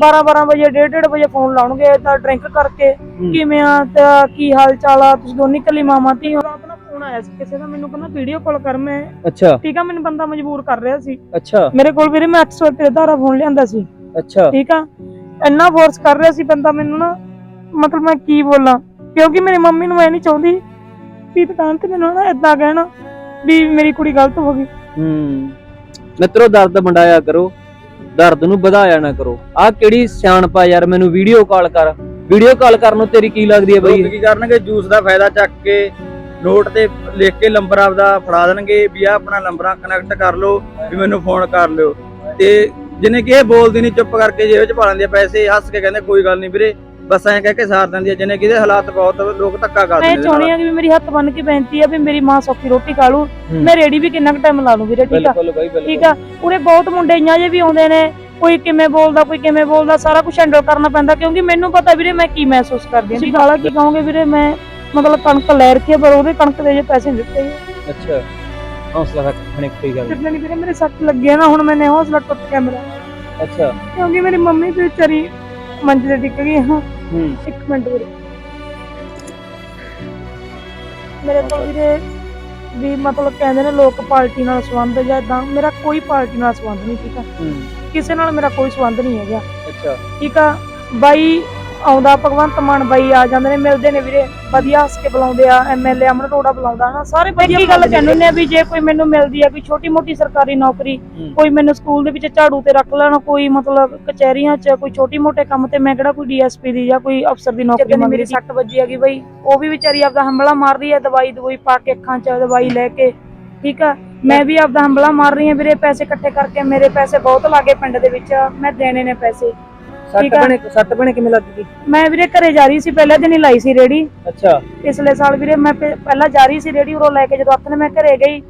12 12 ਵਜੇ 1:30 ਵਜੇ ਫੋਨ ਲਾਉਣਗੇ ਤਾਂ ਡਰਿੰਕ ਕਰਕੇ। ਕਿਵੇਂ ਆ ਤੇ ਕੀ ਹਾਲ ਚਾਲ ਆ? ਤੁਸੀਂ ਦੋਨੀ ਕੱਲੀ ਮਾਮਾ ਧੀ ਹੋ ਆਪਣਾ ਫੋਨ ਆਇਆ ਸੀ ਕਿਸੇ ਦਾ ਮੈਨੂੰ ਕਹਿੰਦਾ ਵੀਡੀਓ ਕਾਲ ਕਰ ਮੈਂ। ਅੱਛਾ। ਠੀਕ ਆ ਮੈਨੂੰ ਬੰਦਾ ਮਜਬੂਰ ਕਰ ਰਿਹਾ ਸੀ। ਅੱਛਾ। ਮੇਰੇ ਕੋਲ ਵੀਰੇ ਮੈਂ 800 ਰੁਪਏ ਦਾ ਫੋਨ ਲਿਆਂਦਾ ਸੀ। ਅੱਛਾ। ਠੀਕ ਆ? ਇੰਨਾ ਫੋਰਸ ਕਰ ਰਿਹਾ ਸੀ ਬੰਦਾ ਮੈਨੂੰ ਨਾ ਮਤਲਬ ਮੈਂ ਕੀ ਬੋਲਾਂ? ਕਿਉਂਕਿ ਮੇਰੀ ਮੰਮੀ ਨੂੰ ਮੈਂ ਨਹੀਂ ਚਾਹੁੰਦੀ ਵੀ ਦੁਕਾਨ ਤੇ ਮੈਨੂੰ ਨਾ ਇਦਾਂ ਕਹਿਣਾ ਵੀ ਮੇਰੀ ਕੁੜੀ ਗਲਤ ਹੋ ਗਈ। ਹੂੰ। ਮਿੱਤਰੋ ਦਰਦ ਵੰਡਾਇਆ ਕਰੋ। ਦਰਦ ਨੂੰ ਵਧਾਇਆ ਨਾ ਕਰੋ। ਆਹ ਕਿਹੜੀ ਸਿਆਣਪ ਯਾਰ, ਮੈਨੂੰ ਵੀਡੀਓ ਕਾਲ ਕਰ। ਵੀਡੀਓ ਕਾਲ ਕਰਨ ਨੂੰ ਤੇਰੀ ਕੀ ਲੱਗਦੀ ਹੈ ਲੋਕ ਕੀ ਕਰਨਗੇ ਜੂਸ ਦਾ ਫਾਇਦਾ ਚੱਕ ਕੇ ਨੋਟ ਤੇ ਲਿਖ ਕੇ ਨੰਬਰ ਆਪਦਾ ਫੜਾ ਦੇਣਗੇ ਵੀ ਆ ਆਪਣਾ ਨੰਬਰਾਂ ਕਨੈਕਟ ਕਰ ਲਓ, ਵੀ ਮੈਨੂੰ ਫੋਨ ਕਰ ਲਿਓ। ਤੇ ਜਿਹਨੇ ਕਿ ਇਹ ਬੋਲਦੀ ਨਹੀਂ ਚੁੱਪ ਕਰਕੇ ਜੇਬ 'ਚ ਪਾ ਲੈਂਦੇ ਪੈਸੇ, ਹੱਸ ਕੇ ਕਹਿੰਦੇ, ਕੋਈ ਗੱਲ ਨਹੀਂ ਵੀਰੇ ਬਸ ਐਂ ਕਹਿ ਕੇ ਸਾਰ ਦਿੰਦੀ ਆ ਜਿਹਨੇ ਕਿ ਇਹਦੇ ਹਾਲਾਤ ਬਹੁਤ ਲੋਕ ਧੱਕਾ ਕਰਦੇ ਮੈਂ ਨੇ ਚਾਹੁੰਦੀ ਆ ਕਿ ਵੀ ਮੇਰੀ ਹੱਥ ਬੰਨ ਕੇ ਬੇਨਤੀ ਆ ਵੀ ਮੇਰੀ ਮਾਂ ਸੌਖੀ ਰੋਟੀ ਖਾ ਲੂ ਹੂੰ। ਮੈਂ ਰੇੜੀ ਵੀ ਕਿੰਨਾ ਕੁ ਟਾਈਮ ਲਾ ਲੂ ਵੀਰੇ ਠੀਕ ਆ? ਠੀਕ ਆ? ਉਰੇ ਬਹੁਤ ਮੁੰਡੇ ਇਆਂ ਜੇ ਵੀ ਆਉਂਦੇ ਨੇ ਕੋਈ ਕਿਵੇਂ ਬੋਲਦਾ ਕੋਈ ਕਿਵੇਂ ਬੋਲਦਾ ਸਾਰਾ ਕੁਝ ਹੈਂਡਲ ਕਰਨਾ ਪੈਂਦਾ ਕਿਉਂਕਿ ਮੈਨੂੰ ਪਤਾ ਵੀਰੇ ਮੈਂ ਕੀ ਮਹਿਸੂਸ ਕਰਦੀ ਹਾਂ। ਤੁਸੀਂ ਗਾਲਾਂ ਕੀ ਕਹੋਗੇ ਵੀਰੇ? ਮੈਂ ਮਤਲਬ ਕਣਕ ਲੈ ਰੱਖੀ ਆ, ਪਰ ਉਹਦੇ ਕਣਕ ਦੇ ਜੇ ਪੈਸੇ ਦਿੱਤੇ। ਅੱਛਾ। ਹੌਸਲਾ ਰੱਖ ਖਣੇ ਕੋਈ ਗੱਲ। ਨਹੀਂ ਵੀਰੇ ਮੇਰੇ ਸੱਟ ਲੱਗੀ ਆ ਨਾ ਹੁਣ ਮੈਨੇ ਹੌਸਲਾ ਟੁੱਟ ਗਿਆ ਮੇਰਾ। ਅੱਛਾ। ਕਿਉਂਕਿ ਮੇਰੀ ਮੰਮੀ ਤੇ ਵਿਚਾਰੀ ਮੰਜੇ ਤੇ ਟਿਕ ਗਈ ਹਾਂ ਹੂੰ। ਇੱਕ ਮਿੰਟ ਵੀਰੇ। ਮੇਰੇ ਕੋਲ ਵੀਰੇ ਵੀ ਮਤਲਬ ਕਹਿੰਦੇ ਨੇ ਲੋਕ ਪਾਰਟੀ ਨਾਲ ਸੰਬੰਧ ਜਾਂ ਇਦਾਂ ਮੇਰਾ ਕੋਈ ਪਾਰਟੀ ਨਾਲ ਸੰਬੰਧ ਨਹੀਂ ਠੀਕ ਆ। ਹੂੰ। ਕਿਸੇ ਨਾਲ ਮੇਰਾ ਕੋਈ ਸੰਬੰਧ ਨਹੀਂ ਹੈਗਾ। ਅੱਛਾ। ਠੀਕ ਆ? ਬਾਈ ਆਉਂਦਾ ਭਗਵੰਤ ਮਾਨ ਬਾਈ ਆ ਜਾਂਦੇ ਨੇ ਮਿਲਦੇ ਨੇ ਵੀਰੇ। ਵਧੀਆ ਹੱਸ ਕੇ ਬੁਲਾਉਂਦੇ ਆ ਐਮਐਲਏ ਅਮਰ ਅਰੋੜਾ ਬੁਲਾਉਂਦਾ ਨਾ ਸਾਰੇ ਵਧੀਆ ਕੀ ਗੱਲ ਕਹਿੰਦੇ ਨੇ। ਵੀ ਜੇ ਕੋਈ ਮੈਨੂੰ ਮਿਲਦੀ ਆ ਕੋਈ ਛੋਟੀ ਮੋਟੀ ਸਰਕਾਰੀ ਨੌਕਰੀ। ਕੋਈ ਮੈਨੂੰ ਸਕੂਲ ਦੇ ਵਿੱਚ ਝਾੜੂ ਤੇ ਰੱਖ ਲੈਣਾ ਕੋਈ ਮਤਲਬ ਕਚਹਿਰੀਆਂ 'ਚ ਕੋਈ ਛੋਟੀ ਮੋਟੇ ਕੰਮ ਤੇ ਮੈਂ ਕਿਹੜਾ ਕੋਈ ਡੀਐਸਪੀ ਦੀ ਜਾਂ ਕੋਈ ਅਫਸਰ ਦੀ ਨੌਕਰੀ ਮੰਗਦੀ ਮੇਰੀ ਸੱਟ ਵੱਜੀ ਹੈਗੀ ਬਈ। ਉਹ ਵੀ ਵਿਚਾਰੀ ਆਪਦਾ ਹੰਬਲਾ ਮਾਰ ਰਹੀ ਹੈ ਦਵਾਈ ਦਵਾਈ ਪਾ ਕੇ ਅੱਖਾਂ 'ਚ ਦਵਾਈ ਲੈ ਕੇ। ਠੀਕ ਆ? ਮੈਂ ਵੀ ਆਪਦਾ ਹੰਬਲਾ ਮਾਰ ਰਹੀ ਹਾਂ ਵੀਰੇ ਪੈਸੇ ਇਕੱਠੇ ਕਰਕੇ ਮੇਰੇ ਪੈਸੇ ਬਹੁਤ ਲਾਗੇ ਪਿੰਡ ਦੇ ਵਿੱਚ ਮੈਂ ਦੇਣੇ ਨੇ ਪੈਸੇ। ਸੱਟ। ਬਣੇ ਸੱਟ ਬਣੇ ਕਿਵੇਂ ਲੱਗ ਗਈ? ਮੈਂ ਵੀਰੇ ਘਰੇ ਜਾ ਰਹੀ ਸੀ ਪਹਿਲੇ ਦਿਨ ਹੀ ਲਾਈ ਸੀ ਰੇੜੀ। ਅੱਛਾ। ਪਿਛਲੇ ਸਾਲ ਵੀਰੇ ਮੈਂ ਪਹਿ- ਪਹਿਲਾਂ ਜਾ ਰਹੀ ਸੀ ਰੇੜੀ ਉਰੋਂ ਲੈ ਕੇ ਜਦੋਂ ਨੇ ਮੈਂ ਘਰੇ ਗਈ।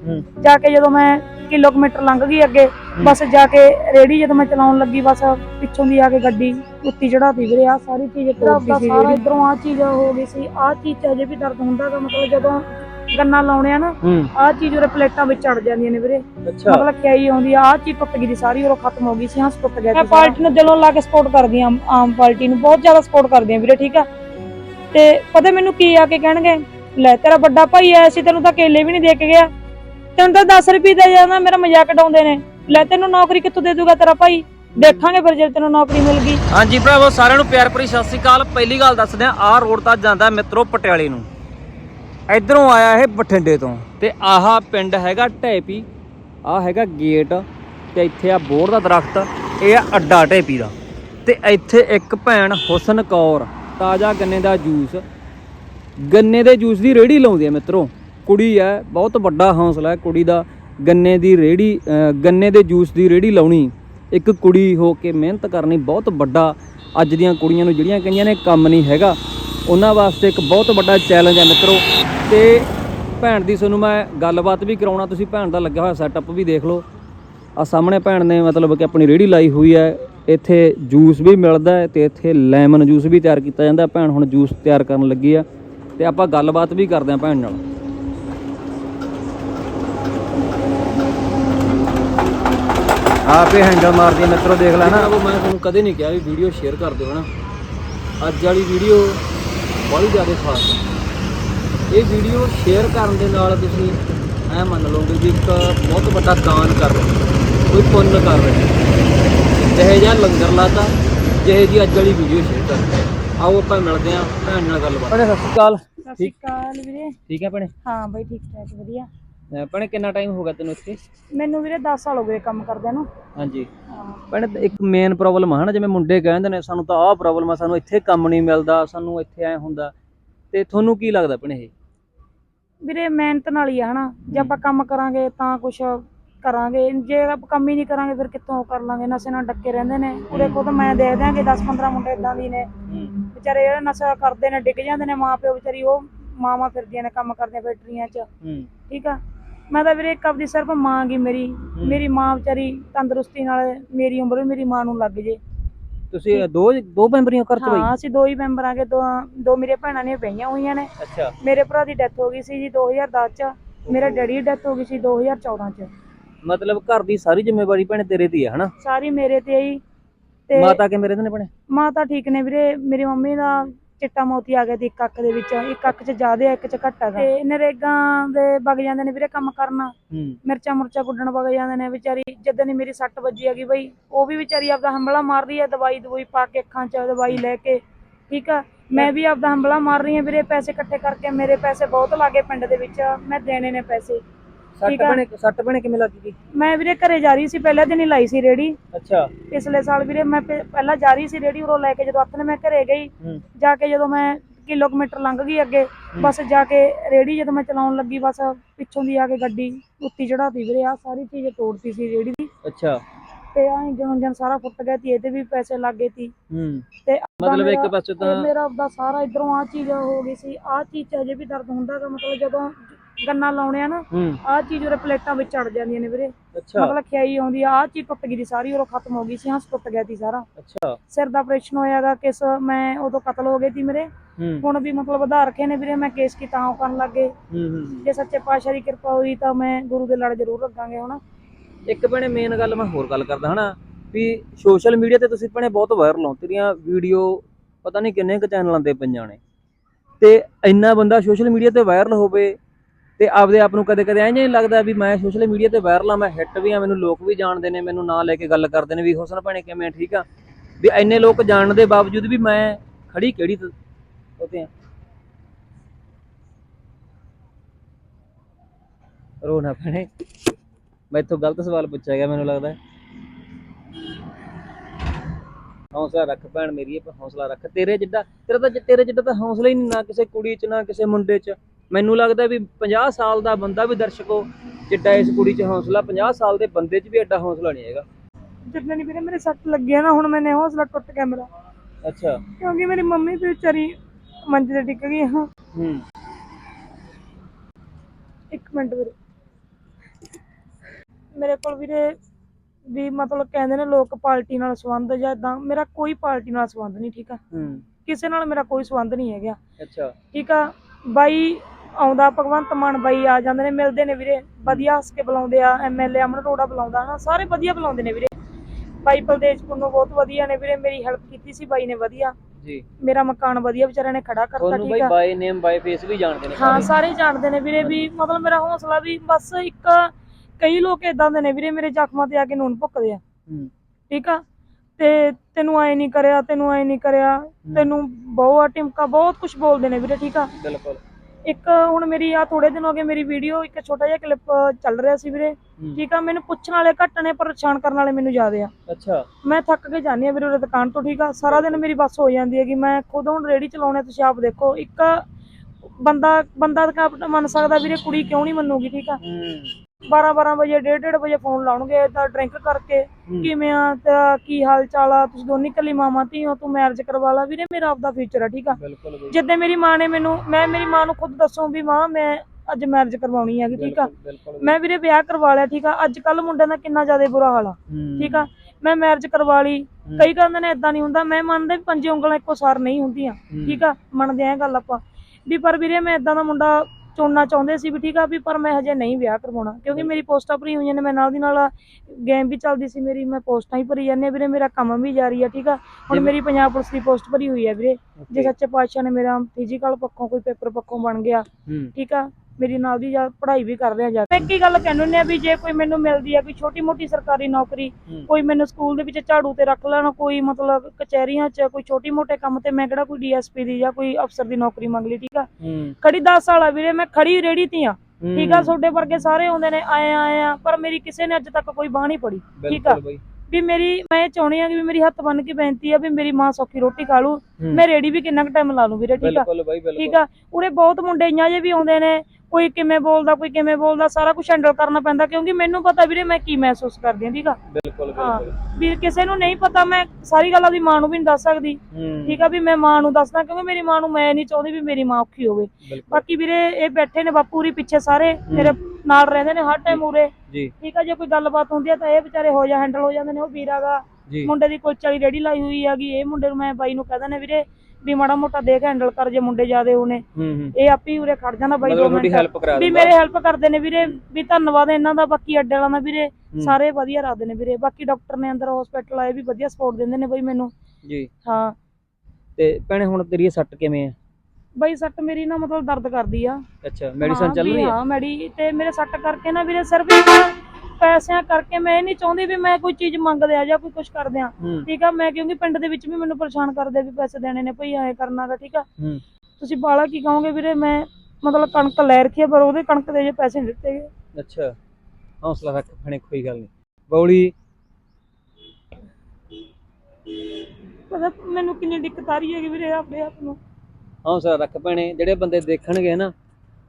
ਜਾ ਕੇ ਜਦੋਂ ਮੈਂ ਕਿਲੋਮੀਟਰ ਲੰਘ ਗਈ ਅੱਗੇ ਬਸ ਜਾ ਕੇ ਰੇੜੀ ਜਦੋਂ ਮੈਂ ਚਲਾਉਣ ਲੱਗੀ ਬਸ ਪਿੱਛੋਂ ਦੀ ਆ ਕੇ ਗੱਡੀ ਉੱਤੀ ਚੜਾਤੀ ਵੀਰੇ ਆ ਸਾਰੀ ਚੀਜ਼ ਟੁੱਟਦੀ ਸੀ ਸਾਰਾ ਇਧਰੋਂ ਆ ਚੀਜ਼ ਹੋ ਗਈ ਸੀ ਆ ਚੀਜ਼ ਹਜੇ ਵੀ ਦਰਦ ਹੁੰਦਾ ਗਾ ਮਤਲਬ ਜਦੋਂ ਗੰਨਾ ਲਾਉਣੇ ਆ ਨਾ ਹੂੰ। ਆ ਚੀਜ਼ ਉਰੇ ਪਲੇਟਾਂ ਵਿੱਚ ਚੜ ਜਾਂਦੀਆਂ ਨੇ ਵੀਰੇ। ਅੱਛਾ। ਮਤਲਬ ਕਿਆਈ ਆਉਂਦੀ ਆ ਆਹ ਚੀਜ਼ ਟੁੱਟ ਗਈ ਸੀ ਸਾਰੀ ਉਹ ਖਤਮ ਹੋ ਗਈ ਸੀ ਹਾਂ ਟੁੱਟ ਗਿਆ ਮੈਂ ਪਾਰਟੀ ਨੂੰ ਦਿਲੋਂ ਲਾ ਕੇ ਸਪੋਰਟ ਕਰਦੀ ਆ ਆਮ ਪਾਰਟੀ ਨੂੰ ਬਹੁਤ ਜ਼ਿਆਦਾ ਸਪੋਰਟ ਕਰਦੀ ਆ ਵੀਰੇ ਠੀਕ ਆ? ਤੇ ਪਤਾ ਮੈਨੂੰ ਕੀ ਆ ਕੇ ਕਹਿਣਗੇ ਲੈ ਤੇਰਾ ਵੱਡਾ ਭਾਈ ਆਇਆ ਸੀ ਤੈਨੂੰ ਤਾਂ ਕੇਲੇ ਵੀ ਨਹੀਂ ਦੇ ਕੇ ਗਿਆ। ਤੈਨੂੰ ਤਾਂ 10 ਰੁਪਏ ਦੇ ਜਾਂਦਾ ਮੇਰਾ ਮਜ਼ਾਕ ਉਡਾਉਂਦੇ ਨੇ। ਲੈ ਤੈਨੂੰ ਨੌਕਰੀ ਕਿੱਥੋਂ ਦੇ ਦੂਗਾ ਤੇਰਾ ਭਾਈ? ਦੇਖਾਂਗੇ ਫਿਰ ਜੇ ਤੈਨੂੰ ਨੌਕਰੀ ਮਿਲ ਗਈ। ਹਾਂਜੀ ਭਰਾਵੋ ਸਾਰਿਆਂ ਨੂੰ ਪਿਆਰ ਭਰੀ ਸਤਿ ਸ੍ਰੀ ਅਕਾਲ। ਪਹਿਲੀ ਗੱਲ ਦੱਸਦੇ ਆ ਆਹ ਰੋਡ ਤਾਂ ਜਾਂਦਾ ਮਿੱਤਰੋ ਪਟਿਆਲੇ ਨੂੰ। ਇਧਰੋਂ ਆਇਆ ਇਹ ਬਠਿੰਡੇ ਤੋਂ। ਤੇ ਆਹ ਪਿੰਡ ਹੈਗਾ ਢੈਪੀ, ਆਹ ਹੈਗਾ ਗੇਟ ਤੇ ਇੱਥੇ ਆ ਬੋਰ ਦਾ ਦਰਖਤ, ਇਹ ਆ ਅੱਡਾ ਢੇਪੀ ਦਾ। ਤੇ ਇੱਥੇ ਇੱਕ ਭੈਣ ਹੁਸਨ ਕੌਰ, ਤਾਜ਼ਾ ਗੰਨੇ ਦਾ ਜੂਸ। ਗੰਨੇ ਦੇ ਜੂਸ ਦੀ ਰੇੜੀ ਲਾਉਂਦੀ ਹੈ ਮਿੱਤਰੋ। ਕੁੜੀ ਹੈ ਬਹੁਤ ਵੱਡਾ ਹੌਸਲਾ ਹੈ ਕੁੜੀ ਦਾ। ਗੰਨੇ ਦੀ ਰੇੜੀ ਗੰਨੇ ਦੇ ਜੂਸ ਦੀ ਰੇੜੀ ਲਾਉਣੀ। ਇੱਕ ਕੁੜੀ ਹੋ ਕੇ ਮਿਹਨਤ ਕਰਨੀ, ਬਹੁਤ ਵੱਡਾ। ਅੱਜ ਦੀਆਂ ਕੁੜੀਆਂ ਨੂੰ ਜਿਹੜੀਆਂ ਕਈਆਂ ਨੇ, ਕੰਮ ਨਹੀਂ ਹੈਗਾ। ਉਹਨਾਂ ਵਾਸਤੇ ਇੱਕ ਬਹੁਤ ਵੱਡਾ ਚੈਲੰਜ ਹੈ ਮਿੱਤਰੋ। ਤੇ ਭੈਣ ਦੀ ਤੁਹਾਨੂੰ ਮੈਂ ਗੱਲਬਾਤ ਵੀ ਕਰਾਉਣਾ, ਤੁਸੀਂ ਭੈਣ ਦਾ ਲੱਗਿਆ ਹੋਇਆ ਸੈਟਅਪ ਵੀ ਦੇਖ ਲਓ। ਆ ਸਾਹਮਣੇ ਭੈਣ ਨੇ ਮਤਲਬ ਕਿ ਆਪਣੀ ਰੇੜੀ ਲਾਈ ਹੋਈ ਹੈ। ਇੱਥੇ ਜੂਸ ਵੀ ਮਿਲਦਾ ਹੈ ਤੇ ਇੱਥੇ ਲੈਮਨ ਜੂਸ ਵੀ ਤਿਆਰ ਕੀਤਾ ਜਾਂਦਾ। ਭੈਣ ਹੁਣ ਜੂਸ ਤਿਆਰ ਕਰਨ ਲੱਗੀ ਆ ਤੇ ਆਪਾਂ ਗੱਲਬਾਤ ਵੀ ਕਰਦੇ ਆ ਭੈਣ ਨਾਲ। ਆਪੇ ਹੈਂਡਲ ਮਾਰਦੀ ਮਿੱਤਰੋ, ਦੇਖ ਲੈ ਨਾ। ਮੈਂ ਤੁਹਾਨੂੰ ਕਦੇ ਨਹੀਂ ਕਿਹਾ ਵੀ ਵੀਡੀਓ ਸ਼ੇਅਰ ਕਰ ਦਿਓ, ਹਨਾ। ਅੱਜ ਵਾਲੀ ਵੀਡੀਓ ਬੜੀ ਜ਼ਿਆਦਾ ਖਾਸ ਹੈ। ਇਹ ਵੀਡੀਓ ਸ਼ੇਅਰ ਕਰਨ ਦੇ ਨਾਲ ਤੁਸੀਂ ਐ ਮੰਨ ਲਓਗੇ ਵੀ ਇੱਕ ਬਹੁਤ ਵੱਡਾ ਦਾਨ ਕਰ ਰਹੇ ਹੋ ਕੋਈ ਪੁੰਨ ਕਰ ਰਹੇ ਹੋ। ਜਿਹੇ ਜਿਹਾ ਲੰਗਰ ਲਾਤਾ ਜਿਹੇ ਜੀ ਅੱਜ ਵਾਲੀ ਵੀਡੀਓ ਸ਼ੇਅਰ ਕਰ ਆਓ ਆਪਾਂ ਮਿਲਦੇ ਆਂ ਭੈਣ ਨਾਲ ਗੱਲਬਾਤ। ਸਤਿ ਸ਼੍ਰੀ ਅਕਾਲ। ਸਤਿ ਸ਼੍ਰੀ ਅਕਾਲ ਵੀਰੇ। ਠੀਕ ਹੈ ਭੈਣੇ? ਹਾਂ ਬਾਈ ਠੀਕ ਠਾਕ ਵਧੀਆ। ਭੈਣੇ ਕਿੰਨਾ ਟਾਈਮ ਹੋ ਗਿਆ ਤੈਨੂੰ ਇੱਥੇ? ਮੈਨੂੰ ਵੀਰੇ 10 ਸਾਲ ਹੋ ਗਏ ਕੰਮ ਕਰਦਿਆਂ ਨੂੰ। ਹਾਂਜੀ। ਭੈਣੇ ਤੇ ਇੱਕ ਮੇਨ ਪ੍ਰੋਬਲਮ ਆ ਨਾ ਜਿਵੇਂ ਮੁੰਡੇ ਕਹਿੰਦੇ ਨੇ ਸਾਨੂੰ ਤਾਂ ਆਹ ਪ੍ਰੋਬਲਮ ਆ ਸਾਨੂੰ ਇੱਥੇ ਕੰਮ ਨਹੀਂ ਮਿਲਦਾ ਸਾਨੂੰ ਇੱਥੇ ਐ ਹੁੰਦਾ। ਤੇ ਤੁਹਾਨੂੰ ਕੀ ਲੱਗਦਾ ਭੈਣੇ ਇਹ? ਵੀਰੇ ਮਿਹਨਤ ਨਾਲ ਹੀ ਆ ਹਨਾ। ਜੇ ਆਪਾਂ ਕੰਮ ਕਰਾਂਗੇ ਤਾਂ ਕੁਝ ਕਰਾਂਗੇ। ਜੇ ਆਪਾਂ ਕੰਮ ਹੀ ਨਹੀਂ ਕਰਾਂਗੇ ਫਿਰ ਕਿੱਥੋਂ ਕਰ ਲਾਂਗੇ? ਨਸ਼ੇ ਨਾਲ ਡੱਕੇ ਰਹਿੰਦੇ ਨੇ। ਉਹਦੇ ਖੁਦ ਮੈਂ ਦੇਖ ਦਿਆਂਗੇ 10 15 ਮੁੰਡੇ ਇਦਾਂ ਦੀ ਨੇ। ਵਿਚਾਰੇ ਜਿਹੜੇ ਨਸ਼ਾ ਕਰਦੇ ਨੇ ਡਿੱਗ ਜਾਂਦੇ ਨੇ ਮਾਂ ਪਿਓ ਵਿਚਾਰੀ ਉਹ ਮਾਵਾਂ ਫਿਰਦੀਆਂ ਨੇ ਕੰਮ ਕਰਦੀਆਂ ਫੈਕਟਰੀਆਂ 'ਚ। ਠੀਕ ਆ? ਮੈਂ ਤਾਂ ਵੀਰੇ ਇੱਕ ਆਪਦੀ ਸਿਰਫ ਮਾਂ ਗੀ ਮੇਰੀ। ਮੇਰੀ ਮਾਂ ਵਿਚਾਰੀ ਤੰਦਰੁਸਤੀ ਨਾਲ ਮੇਰੀ ਉਮਰ ਵੀ ਮੇਰੀ ਮਾਂ ਨੂੰ ਲੱਗ ਜੇ। ਤੁਸੀਂ ਦੋ ਦੋ ਮੈਂਬਰੀਆਂ ਕਰ ਚੁਕਾਈ ਹਾਂ ਅਸੀਂ ਦੋ ਹੀ ਮੈਂਬਰ ਆਗੇ ਦੋ ਦੋ ਮੇਰੇ ਭੈਣਾਂ ਨੇ ਵਿਆਹੀਆਂ ਹੋਈਆਂ ਨੇ। ਅੱਛਾ। ਮੇਰੇ ਭਰਾ ਦੀ ਡੈਥ ਹੋ ਗਈ ਸੀ ਜੀ 2010 ਚ। ਮੇਰੇ ਡੈਡੀ ਦੀ ਡੈਥ ਹੋ ਗਈ ਸੀ 2014 ਚ। ਮਤਲਬ ਘਰ ਦੀ ਸਾਰੀ ਜ਼ਿੰਮੇਵਾਰੀ ਭੈਣੇ ਤੇਰੇ ਤੇ ਹੀ ਹੈ ਹਨਾ? ਸਾਰੀ ਮੇਰੇ ਤੇ ਆਈ ਤੇ ਮਾਤਾ ਕਿਵੇਂ ਰਹਿੰਦੇ ਨੇ ਭੈਣੇ? ਮਾਤਾ ਠੀਕ ਨੇ ਵੀਰੇ। ਮੇਰੀ ਮੰਮੀ ਦਾ ਚਿੱਟਾ ਮੋਤੀ ਆ ਗਿਆ ਤੇ ਇੱਕ ਅੱਖ ਦੇ ਵਿੱਚ ਇੱਕ ਅੱਖ 'ਚ ਜ਼ਿਆਦਾ ਇੱਕ 'ਚ ਘੱਟ ਹੈਗਾ। ਤੇ ਨਰੇਗਾ ਦੇ ਵਗ ਜਾਂਦੇ ਨੇ ਵੀਰੇ ਕੰਮ ਕਰਨਾ। ਮਿਰਚਾਂ ਮੁਰਚਾਂ ਗੁੱਡਣ ਵਗ ਜਾਂਦੇ ਨੇ ਵਿਚਾਰੀ ਜਦੋਂ ਦੀ ਮੇਰੀ ਸੱਟ ਵੱਜੀ ਹੈਗੀ ਬਈ ਉਹ ਵੀ ਵਿਚਾਰੀ ਆਪਦਾ ਹੰਬਲਾ ਮਾਰ ਰਹੀ ਹੈ ਦਵਾਈ ਦਵਾਈ ਪਾ ਕੇ ਅੱਖਾਂ 'ਚ ਦਵਾਈ ਲੈ ਕੇ ਠੀਕ ਆ? ਮੈਂ ਵੀ ਆਪਦਾ ਹੰਬਲਾ ਮਾਰ ਰਹੀ ਹਾਂ ਵੀਰੇ ਪੈਸੇ ਇਕੱਠੇ ਕਰਕੇ ਮੇਰੇ ਪੈਸੇ ਬਹੁਤ ਲਾਗੇ ਪਿੰਡ ਦੇ ਵਿੱਚ ਮੈਂ ਦੇਣੇ ਨੇ ਪੈਸੇ। ਸੱਟ ਠੀਕ ਆ। ਭੈਣੇ ਸੱਟ ਭੈਣੇ ਕਿਵੇਂ ਲੱਗੀ ਗਈ ਮੈਂ ਵੀਰੇ ਘਰੇ ਜਾ ਰਹੀ ਸੀ ਪਹਿਲੇ ਦਿਨ ਹੀ ਲਾਈ ਸੀ ਰੇੜੀ। ਅੱਛਾ। ਪਿਛਲੇ ਸਾਲ ਵੀਰੇ ਮੈਂ ਪਹਿ- ਪਹਿਲਾਂ ਜਾ ਰਹੀ ਸੀ ਰੇੜੀ ਉਰੋਂ ਲੈ ਕੇ ਜਦੋਂ ਨੇ ਮੈਂ ਘਰੇ ਗਈ। ਹੂੰ। ਜਾ ਕੇ ਜਦੋਂ ਮੈਂ ਕਿਲੋਮੀਟਰ ਲੰਘ ਗਈ ਅੱਗੇ ਬਸ ਜਾ ਕੇ ਰੇੜੀ ਜਦੋਂ ਮੈਂ ਚਲਾਉਣ ਲੱਗੀ ਬਸ ਪਿੱਛੋਂ ਦੀ ਆ ਕੇ ਗੱਡੀ ਉੱਤੀ ਚੜਾਤੀ ਵੀਰੇ ਆ ਸਾਰੀ ਚੀਜ਼ ਤੋੜਤੀ ਸੀ ਰੇੜੀ ਦੀ। ਅੱਛਾ। ਤੇ ਆ ਇੰਜਨ ਉਂਜਨ ਸਾਰਾ ਫੁੱਟ ਗਿਆ ਤੀ ਇਹਦੇ ਵੀ ਪੈਸੇ ਲੱਗ ਗਏ ਤੀ। ਹੂੰ। ਤੇ ਮਤਲਬ ਇੱਕ ਮੇਰਾ- ਪਾਸੇ ਤਾਂ ਤੇ ਮੇਰਾ ਆਪਦਾ ਸਾਰਾ ਇਧਰੋਂ ਆ ਚੀਜ਼ ਹੋ ਗਈ ਸੀ ਆ ਚੀਜ਼ 'ਚ ਹਜੇ ਵੀ ਦਰਦ ਹੁੰਦਾ ਗਾ ਮਤਲਬ ਜਦੋਂ ਗੰਨਾ ਲਾਉਣੇ ਆ ਨਾ ਹੂੰ। ਆ ਚੀਜ਼ ਉਰੇ ਪਲੇਟਾਂ ਵਿੱਚ ਚੜ ਜਾਂਦੀਆਂ ਨੇ ਵੀਰੇ। ਅੱਛਾ। ਮਤਲਬ ਖਿਆਈ ਆਉਂਦੀ ਆ ਆਹ ਚੀਜ਼ ਟੁੱਟ ਗਈ ਦੀ ਸਾਰੀ ਉਰੋਂ ਖਤਮ ਹੋ ਗਈ ਸੀ ਹਾਂ ਟੁੱਟ ਗਿਆ ਤੀ ਸਾਰਾ। ਅੱਛਾ। ਸਿਰ ਦਾ ਆਪਰੇਸ਼ਨ ਹੋਇਆਗਾ ਕਿਸ ਮੈਂ ਉਦੋਂ ਕਤਲ ਹੋ ਗਈ ਤੀ ਮੇਰੇ। ਹੂੰ। ਹੁਣ ਵੀ ਮਤਲਬ ਵਧਾ ਰੱਖੇ ਨੇ ਵੀਰੇ ਮੈਂ ਕੇਸ ਕੀ ਤਾਂ ਕਰਨ ਲੱਗੇ ਹੂੰ ਹੂੰ ਜੇ ਸੱਚੇ ਪਾਤਸ਼ਾਹ ਦੀ ਕਿਰਪਾ ਹੋਈ ਤਾਂ ਮੈਂ ਗੁਰੂ ਦੇ ਲੜ ਜ਼ਰੂਰ ਲੱਗਾਂਗੇ ਹੁਣ ਇੱਕ ਭੈਣੇ ਮੇਨ ਗੱਲ ਮੈਂ ਹੋਰ ਗੱਲ ਕਰਦਾ ਹਨਾ ਵੀ ਸੋਸ਼ਲ ਮੀਡੀਆ ਤੇ ਤੁਸੀਂ ਭੈਣੇ ਬਹੁਤ ਵਾਇਰਲ ਹੋ ਤੇਰੀਆਂ ਵੀਡੀਓ ਪਤਾ ਨਹੀਂ ਕਿੰਨੇ ਕੁ ਚੈਨਲਾਂ ਤੇ ਪਈਆਂ ਨੇ। ਤੇ ਇੰਨਾ ਬੰਦਾ ਸੋਸ਼ਲ ਮੀਡੀਆ ਤੇ ਵਾਇਰਲ ਹੋਵੇ ਤੇ ਆਪਦੇ ਆਪ ਨੂੰ ਕਦੇ ਕਦੇ ਐਂ ਨਹੀਂ ਲੱਗਦਾ ਵੀ ਮੈਂ ਸੋਸ਼ਲ ਮੀਡੀਆ ਤੇ ਵਾਇਰਲ ਆ, ਮੈਂ ਹਿੱਟ ਵੀ ਆ, ਮੈਨੂੰ ਲੋਕ ਵੀ ਜਾਣਦੇ ਨੇ, ਮੈਨੂੰ ਨਾਂ ਲੈ ਕੇ ਗੱਲ ਕਰਦੇ ਨੇ ਵੀ ਹੁਸਨ ਭੈਣੇ ਕਿਵੇਂ ਠੀਕ ਆ? ਵੀ ਇੰਨੇ ਲੋਕ ਜਾਣਨ ਦੇ ਬਾਵਜੂਦ ਵੀ ਮੈਂ ਖੜੀ ਕਿਹੜੀ ਤ- ਆ? ਰੋ ਨਾ ਭੈਣੇ। ਇਥੋਂ ਗਲਤ ਸਵਾਲ ਪੁੱਛਿਆ ਗਿਆ, ਮੈਨੂੰ ਲੱਗਦਾ। ਹੌਸਲਾ ਰੱਖ ਭੈਣ ਮੇਰੀ, ਇਹ ਹੌਸਲਾ ਰੱਖ। ਤੇਰੇ ਜਿੱਡਾ, ਤੇਰਾ ਤਾਂ ਤੇਰੇ ਜਿੱਡਾ ਤਾਂ ਹੌਸਲਾ ਹੀ ਨਹੀਂ, ਨਾ ਕਿਸੇ ਕੁੜੀ 'ਚ, ਨਾ ਕਿਸੇ ਮੁੰਡੇ 'ਚ। ਮੈਨੂੰ ਲੱਗਦਾ ਵੀ 50 ਸਾਲ ਦਾ ਬੰਦਾ ਵੀ ਦਰਸ਼ਕੋ ਜਿੱਡਾ ਇਸ ਕੁੜੀ 'ਚ ਹੌਸਲਾ 50 ਸਾਲ ਦੇ ਬੰਦੇ 'ਚ ਵੀ ਐਡਾ ਹੌਸਲਾ ਨਹੀਂ ਹੈਗਾ। ਜਿੰਨੇ ਨਹੀਂ ਵੀਰੇ ਮੇਰੇ ਸੱਟ ਲੱਗਿਆ ਨਾ ਹੁਣ ਮੈਨੇ ਹੌਸਲਾ ਟੁੱਟ ਗਿਆ ਮੇਰਾ। ਅੱਛਾ। ਕਿਉਂਕਿ ਮੇਰੀ ਮੰਮੀ ਵੀ ਵਿਚਾਰੀ ਮੰਜੇ ਤੇ ਟਿਕ ਗਈ ਹਾਂ ਹੂੰ। ਇੱਕ ਮਿੰਟ ਵੀਰੇ। ਮੇਰੇ ਕੋਲ ਵੀਰੇ ਵੀ ਮਤਲਬ ਕਹਿੰਦੇ ਨੇ ਲੋਕ ਪਾਰਟੀ ਨਾਲ ਸੰਬੰਧ ਜਾਂ ਇਦਾਂ ਮੇਰਾ ਕੋਈ ਪਾਰਟੀ ਨਾਲ ਸੰਬੰਧ ਨਹੀਂ ਠੀਕ ਆ? ਹੂੰ। ਕਿਸੇ ਨਾਲ ਮੇਰਾ ਕੋਈ ਸੰਬੰਧ ਨਹੀਂ ਹੈਗਾ। ਅੱਛਾ। ਠੀਕ ਆ? ਬਾਈ ਆਉਂਦਾ ਭਗਵੰਤ ਮਾਨ ਬਾਈ ਆ ਜਾਂਦੇ ਨੇ ਮਿਲਦੇ ਨੇ ਵੀਰੇ। ਵਧੀਆ ਹੱਸ ਕੇ ਬੁਲਾਉਂਦੇ ਆ ਐਮਐਲਏ ਅਮਨ ਅਰੋੜਾ ਬੁਲਾਉਂਦਾ ਨਾ ਸਾਰੇ ਵਧੀਆ ਬੁਲਾਉਂਦੇ ਨੇ ਵੀਰੇ। ਬਾਈ ਬਲਦੇਜ ਪੁੰਨੂ ਬਹੁਤ ਵਧੀਆ ਨੇ ਵੀਰੇ ਮੇਰੀ ਹੈਲਪ ਕੀਤੀ ਸੀ ਬਾਈ ਨੇ ਵਧੀਆ। ਜੀ। ਮੇਰਾ ਮਕਾਨ ਵਧੀਆ ਵਿਚਾਰਿਆਂ ਨੇ ਖੜਾ ਕਰਤਾ ਤੁਹਾਨੂੰ ਠੀਕ ਬਾਈ ਆ। ਬਾਈ ਨੇਮ ਬਾਈ ਫੇਸ ਵੀ ਜਾਣਦੇ ਨੇ ਹਾਂ ਸਾਰੇ। ਸਾਰੇ ਜਾਣਦੇ ਨੇ ਵੀਰੇ ਵੀ ਮਤਲਬ ਮੇਰਾ ਹੌਸਲਾ ਵੀ ਬਸ ਇੱਕ ਕਈ ਲੋਕ ਇਦਾਂ ਦੇ ਨੇ ਵੀਰੇ ਮੇਰੇ ਜ਼ਖਮਾਂ ਤੇ ਆ ਕੇ ਨੂਨ ਭੁੱਕਦੇ ਆ। ਹੂੰ। ਠੀਕ ਆ? ਤੇ ਤੈਨੂੰ ਐ ਨਹੀਂ ਕਰਿਆ ਤੈਨੂੰ ਐ ਨਹੀਂ ਕਰਿਆ। ਤੈਨੂੰ ਬਹੁਤ ਟਿਮਕਾ ਬਹੁਤ ਕੁਝ ਬੋਲਦੇ ਨੇ ਵੀਰੇ ਠੀਕ ਆ? ਬਿਲਕੁਲ। ਇੱਕ ਹੁਣ ਮੇਰੀ ਆ ਥੋੜੇ ਦਿਨ ਹੋ ਗਏ ਮੇਰੀ ਵੀਡੀਓ ਇੱਕ ਛੋਟਾ ਜਿਹਾ ਕਲਿੱਪ ਚੱਲ ਰਿਹਾ ਸੀ ਵੀਰੇ। ਠੀਕ ਆ ਮੈਨੂੰ ਪੁੱਛਣ ਵਾਲੇ ਘੱਟ ਨੇ ਪਰੇਸ਼ਾਨ ਕਰਨ ਵਾਲੇ ਮੈਨੂੰ ਜ਼ਿਆਦੇ ਆ। ਅੱਛਾ। ਮੈਂ ਥੱਕ ਕੇ ਜਾਂਦੀ ਆ ਵੀਰੇ ਉਰੇ ਦੁਕਾਨ ਤੋਂ ਠੀਕ ਆ? ਸਾਰਾ ਦਿਨ ਮੇਰੀ ਬੱਸ ਹੋ ਜਾਂਦੀ ਹੈ ਕਿ ਮੈਂ ਖੁਦ ਹੁਣ ਰੇੜੀ ਚਲਾਉਣੇ ਤੁਸੀਂ ਆਪ ਦੇਖੋ। ਇੱਕ ਬੰਦਾ ਬੰਦਾ ਤਾਂ ਮੰਨ ਸਕਦਾ ਵੀਰੇ ਕੁੜੀ ਕਿਉਂ ਨਹੀਂ ਮੰਨੂਗੀ ਠੀਕ ਆ? ਹੂੰ। 12 12 ਵਜੇ 1:30 ਵਜੇ ਫੋਨ ਲਾਉਣਗੇ ਤਾਂ ਡਰਿੰਕ ਕਰਕੇ। ਕਿਵੇਂ ਆ ਤੇ ਕੀ ਹਾਲ ਚਾਲ ਆ? ਤੁਸੀਂ ਦੋਨੀ ਕੱਲੀ ਮਾਮਾ ਧੀ ਹੋ ਤੂੰ ਮੈਰਿਜ ਕਰਵਾ ਲਾ। ਵੀਰੇ ਮੇਰਾ ਆਪਦਾ ਫਿਊਚਰ ਆ ਠੀਕ ਆ? ਜਿੱਦੇ ਮੇਰੀ ਮਾਂ ਨੇ ਮੈਨੂੰ ਮੈਂ ਮੇਰੀ ਮਾਂ ਨੂੰ ਖੁਦ ਦੱਸੂ ਵੀ ਮਾਂ ਮੈਂ ਅੱਜ ਮੈਰਿਜ ਕਰਵਾਉਣੀ ਹੈਗੀ ਠੀਕ ਆ? ਮੈਂ ਵੀਰੇ ਵਿਆਹ ਕਰਵਾ ਲਿਆ ਠੀਕ ਆ? ਅੱਜ ਕੱਲ ਮੁੰਡਿਆਂ ਦਾ ਕਿੰਨਾ ਜ਼ਿਆਦਾ ਬੁਰਾ ਹਾਲ ਆ। ਠੀਕ ਆ? ਮੈਂ ਮੈਰਿਜ ਕਰਵਾ ਲਈ। ਕਈ ਕਹਿੰਦੇ ਨੇ ਇਦਾਂ ਨਹੀਂ ਹੁੰਦਾ ਮੈਂ ਮੰਨਦਾ ਵੀ ਪੰਜੇ ਉਂਗਲਾਂ ਇੱਕੋ ਸਾਰ ਨਹੀਂ ਹੁੰਦੀਆਂ। ਠੀਕ ਆ? ਮੰਨਦੇ ਆ ਗੱਲ ਆਪਾਂ। ਵੀ ਪਰ ਵੀਰੇ ਮੈਂ ਇਦਾਂ ਦਾ ਮੁੰਡਾ ਚੁਣਨਾ ਚਾਹੁੰਦੇ ਸੀ ਵੀ ਠੀਕ ਆ ਵੀ ਪਰ ਮੈਂ ਹਜੇ ਨਹੀਂ ਵਿਆਹ ਕਰਵਾਉਣਾ ਕਿਉਂਕਿ ਮੇਰੀ ਪੋਸਟਾਂ ਭਰੀ ਹੋਈਆਂ ਨੇ ਮੈਂ ਨਾਲ ਦੀ ਨਾਲ ਗੇਮ ਵੀ ਚੱਲਦੀ ਸੀ ਮੇਰੀ ਮੈਂ ਪੋਸਟਾਂ ਹੀ ਭਰੀ ਜਾਂਦੀ ਵੀਰੇ ਮੇਰਾ ਕੰਮ ਵੀ ਜਾਰੀ ਆ ਠੀਕ ਆ? ਹੁਣ ਮੇਰੀ ਪੰਜਾਬ ਪੁਲਿਸ ਦੀ ਪੋਸਟ ਭਰੀ ਹੋਈ ਹੈ ਵੀਰੇ ਜੇ ਸੱਚੇ ਪਾਤਸ਼ਾਹ ਨੇ ਮੇਰਾ ਫਿਜ਼ੀਕਲ ਪੱਖੋਂ ਕੋਈ ਪੇਪਰ ਪੱਖੋਂ ਬਣ ਗਿਆ ਠੀਕ ਆ? ਮੇਰੀ ਨਾਲ ਦੀ ਜਾ ਪੜ੍ਹਾਈ ਵੀ ਕਰ ਰਿਹਾ ਜਾ ਮੈਂ ਇੱਕ ਹੀ ਗੱਲ ਕਹਿੰਦੇ ਹੁੰਦੇ ਆ ਵੀ ਜੇ ਕੋਈ ਮੈਨੂੰ ਮਿਲਦੀ ਆ ਕੋਈ ਛੋਟੀ ਮੋਟੀ ਸਰਕਾਰੀ ਨੌਕਰੀ। ਕੋਈ ਮੈਨੂੰ ਸਕੂਲ ਦੇ ਵਿੱਚ ਝਾੜੂ ਤੇ ਰੱਖ ਲੈਣ ਕੋਈ ਮਤਲਬ ਕਚਹਿਰੀਆਂ 'ਚ ਕੋਈ ਛੋਟੀ ਮੋਟੇ ਕੰਮ ਤੇ ਮੈਂ ਕਿਹੜਾ ਕੋਈ ਡੀਐਸਪੀ ਦੀ ਜਾਂ ਕੋਈ ਅਫਸਰ ਦੀ ਨੌਕਰੀ ਮੰਗ ਲਈ ਠੀਕ ਆ? ਖੜੀ 10 ਸਾਲ ਆ ਵੀਰੇ ਮੈਂ ਖੜੀ ਰੇੜੀ ਤੀ ਆ। ਠੀਕ ਆ ਤੁਹਾਡੇ ਵਰਗੇ ਸਾਰੇ ਆਉਂਦੇ ਨੇ ਆਏ ਆਏ ਆ ਪਰ ਮੇਰੀ ਕਿਸੇ ਨੇ ਅੱਜ ਤੱਕ ਕੋਈ ਬਾਹ ਨਹੀਂ ਪੜੀ ਠੀਕ ਆ? ਵੀ ਮੇਰੀ ਮੈਂ ਚਾਹੁੰਦੀ ਆ ਕਿ ਵੀ ਮੇਰੀ ਹੱਥ ਬੰਨ ਕੇ ਬੇਨਤੀ ਆ ਵੀ ਮੇਰੀ ਮਾਂ ਸੌਖੀ ਰੋਟੀ ਖਾ ਲੂ। ਮੈਂ ਰੇੜੀ ਵੀ ਕਿੰਨਾ ਕੁ ਟਾਈਮ ਲਾ ਲੂ ਵੀਰੇ ਠੀਕ ਆ? ਬਿਲਕੁਲ ਬਾਈ ਬਿਲਕੁਲ। ਠੀਕ ਆ? ਉਰੇ ਬਹੁਤ ਮੁੰਡੇ ਇਆਂ ਜੇ ਵੀ ਆਉਂਦੇ ਨੇ ਕੋਈ ਕਿਵੇਂ ਬੋਲਦਾ ਕੋਈ ਕਿਵੇਂ ਬੋਲਦਾ ਸਾਰਾ ਕੁਝ ਹੈਂਡਲ ਕਰਨਾ ਪੈਂਦਾ ਕਿਉਂਕਿ ਮੈਨੂੰ ਪਤਾ ਵੀਰੇ ਮੈਂ ਕੀ ਮਹਿਸੂਸ ਕਰਦੀ ਹਾਂ ਠੀਕ ਆ? ਬਿਲਕੁਲ ਬਿਲਕੁਲ। ਵੀ ਕਿਸੇ ਨੂੰ ਨਹੀਂ ਪਤਾ ਮੈਂ ਸਾਰੀ ਗੱਲ ਆਪਦੀ ਮਾਂ ਨੂੰ ਵੀ ਨਹੀਂ ਦੱਸ ਸਕਦੀ। ਠੀਕ ਆ ਵੀ ਮੈਂ ਮਾਂ ਨੂੰ ਦੱਸਦਾ ਕਿਉਂਕਿ ਮੇਰੀ ਮਾਂ ਨੂੰ ਮੈਂ ਨਹੀਂ ਚਾਹੁੰਦੀ ਵੀ ਮੇਰੀ ਮਾਂ ਔਖੀ ਹੋਵੇ। ਬਾਕੀ ਵੀਰੇ ਇਹ ਬੈਠੇ ਨੇ ਬਾਪੂ ਹੋਰੀ ਪਿੱਛੇ ਸਾਰੇ ਮੇਰੇ ਨਾਲ ਰਹਿੰਦੇ ਨੇ ਹਰ ਟਾਈਮ ਉਰੇ। ਜੀ। ਠੀਕ ਆ ਜੇ ਕੋਈ ਗੱਲਬਾਤ ਹੁੰਦੀ ਆ ਤਾਂ ਇਹ ਵਿਚਾਰੇ ਹੋ ਜਾ ਹੈਂਡਲ ਹੋ ਜਾਂਦੇ ਨੇ ਉਹ ਵੀਰਾਗਾ ਮੁੰਡੇ ਦੀ ਕੁਲਚੇ ਵਾਲੀ ਰੇੜੀ ਲਾਈ ਹੋਈ ਹੈਗੀ ਇਹ ਮੁੰਡੇ ਨੂੰ ਮੈਂ ਬਾਈ ਨੂੰ ਕਹਿੰਦਾ ਨੇ ਵੀਰੇ ਵੀ ਮਾੜਾ ਮੋਟਾ ਦੇਖ ਹੈਂਡਲ ਕਰ ਜੇ ਮੁੰਡੇ ਜਿਆਦੇ ਹੋਣੇ। ਇਹ ਆਪੇ ਉਰੇ ਖੜ ਜਾਂਦਾ ਬਾਈ ਦੋ ਮਿੰਟ। ਵੀ ਮੇਰੇ ਹੈਲਪ ਕਰਦੇ ਨੇ ਵੀਰੇ ਵੀ ਧੰਨਵਾਦ ਇਹਨਾਂ ਦਾ ਬਾਕੀ ਅੱਡੇ ਵਾਲਾ ਦਾ ਵੀਰੇ। ਸਾਰੇ ਵਧੀਆ ਰੱਖਦੇ ਨੇ ਵੀਰੇ। ਬਾਕੀ ਡਾਕਟਰ ਨੇ ਅੰਦਰ ਹਸਪੀਟਲ ਆਏ ਵੀ ਵਧੀਆ ਸਪੋਰਟ ਦਿੰਦੇ ਨੇ ਬਾਈ ਮੈਨੂੰ। ਜੀ। ਹਾਂ। ਤੇ ਭੈਣੇ ਹੁਣ ਤੇਰੀ ਸੱਟ ਕਿਵੇਂ ਆ? ਬਾਈ ਸੱਟ ਮੇਰੀ ਨਾ ਮਤਲਬ ਦਰਦ ਕਰਦੀ ਆ। ਅੱਛਾ ਮੈਡੀਸਨ ਹਾਂ ਚੱਲ ਵੀ ਰਹੀ ਹੈ ਹਾਂ ਮੈਡੀ ਤੇ ਮੇਰੇ ਸੱਟ ਕਰਕੇ ਨਾ ਵੀਰੇ ਸਿਰਫ ਇੱਕ ਪੈਸਿਆਂ ਕਰਕੇ ਮੈਂ ਇਹ ਨਹੀਂ ਚਾਹੁੰਦੀ ਵੀ ਮੈਂ ਕੋਈ ਚੀਜ਼ ਮੰਗਦੇ ਆ ਜਾਂ ਕੋਈ ਕੁਝ ਕਰਦੇ ਆ ਹੂੰ। ਠੀਕ ਆ ਮੈਂ ਕਿਉਂਕਿ ਪਿੰਡ ਦੇ ਵਿੱਚ ਵੀ ਮੈਨੂੰ ਪਰੇਸ਼ਾਨ ਕਰਦੇ ਵੀ ਪੈਸੇ ਦੇਣੇ ਨੇ ਭਈ ਐ ਕਰਨਾਗਾ ਠੀਕ ਆ। ਹੂੰ। ਤੁਸੀਂ ਬਾਲਾ ਕੀ ਕਹੋਗੇ ਵੀਰੇ ਮੈਂ ਮਤਲਬ ਕਣਕ ਲੈ ਰੱਖੀ ਆ ਪਰ ਉਹਦੇ ਕਣਕ ਦੇ ਜੇ ਪੈਸੇ ਨਹੀਂ ਦਿੱਤੇ ਗਏ। ਅੱਛਾ ਹੌਸਲਾ ਰੱਖ ਭੈਣੇ ਕੋਈ ਗੱਲ ਨਹੀਂ ਬੌਲੀ। ਪਤਾ ਮੈਨੂੰ ਕਿੰਨੀ ਦਿੱਕਤ ਆ ਰਹੀ ਹੈਗੀ ਵੀਰੇ ਆਪਣੇ ਆਪ ਨੂੰ। ਹੌਸਲਾ ਰੱਖ ਭੈਣੇ, ਜਿਹੜੇ ਬੰਦੇ ਦੇਖਣਗੇ ਨਾ,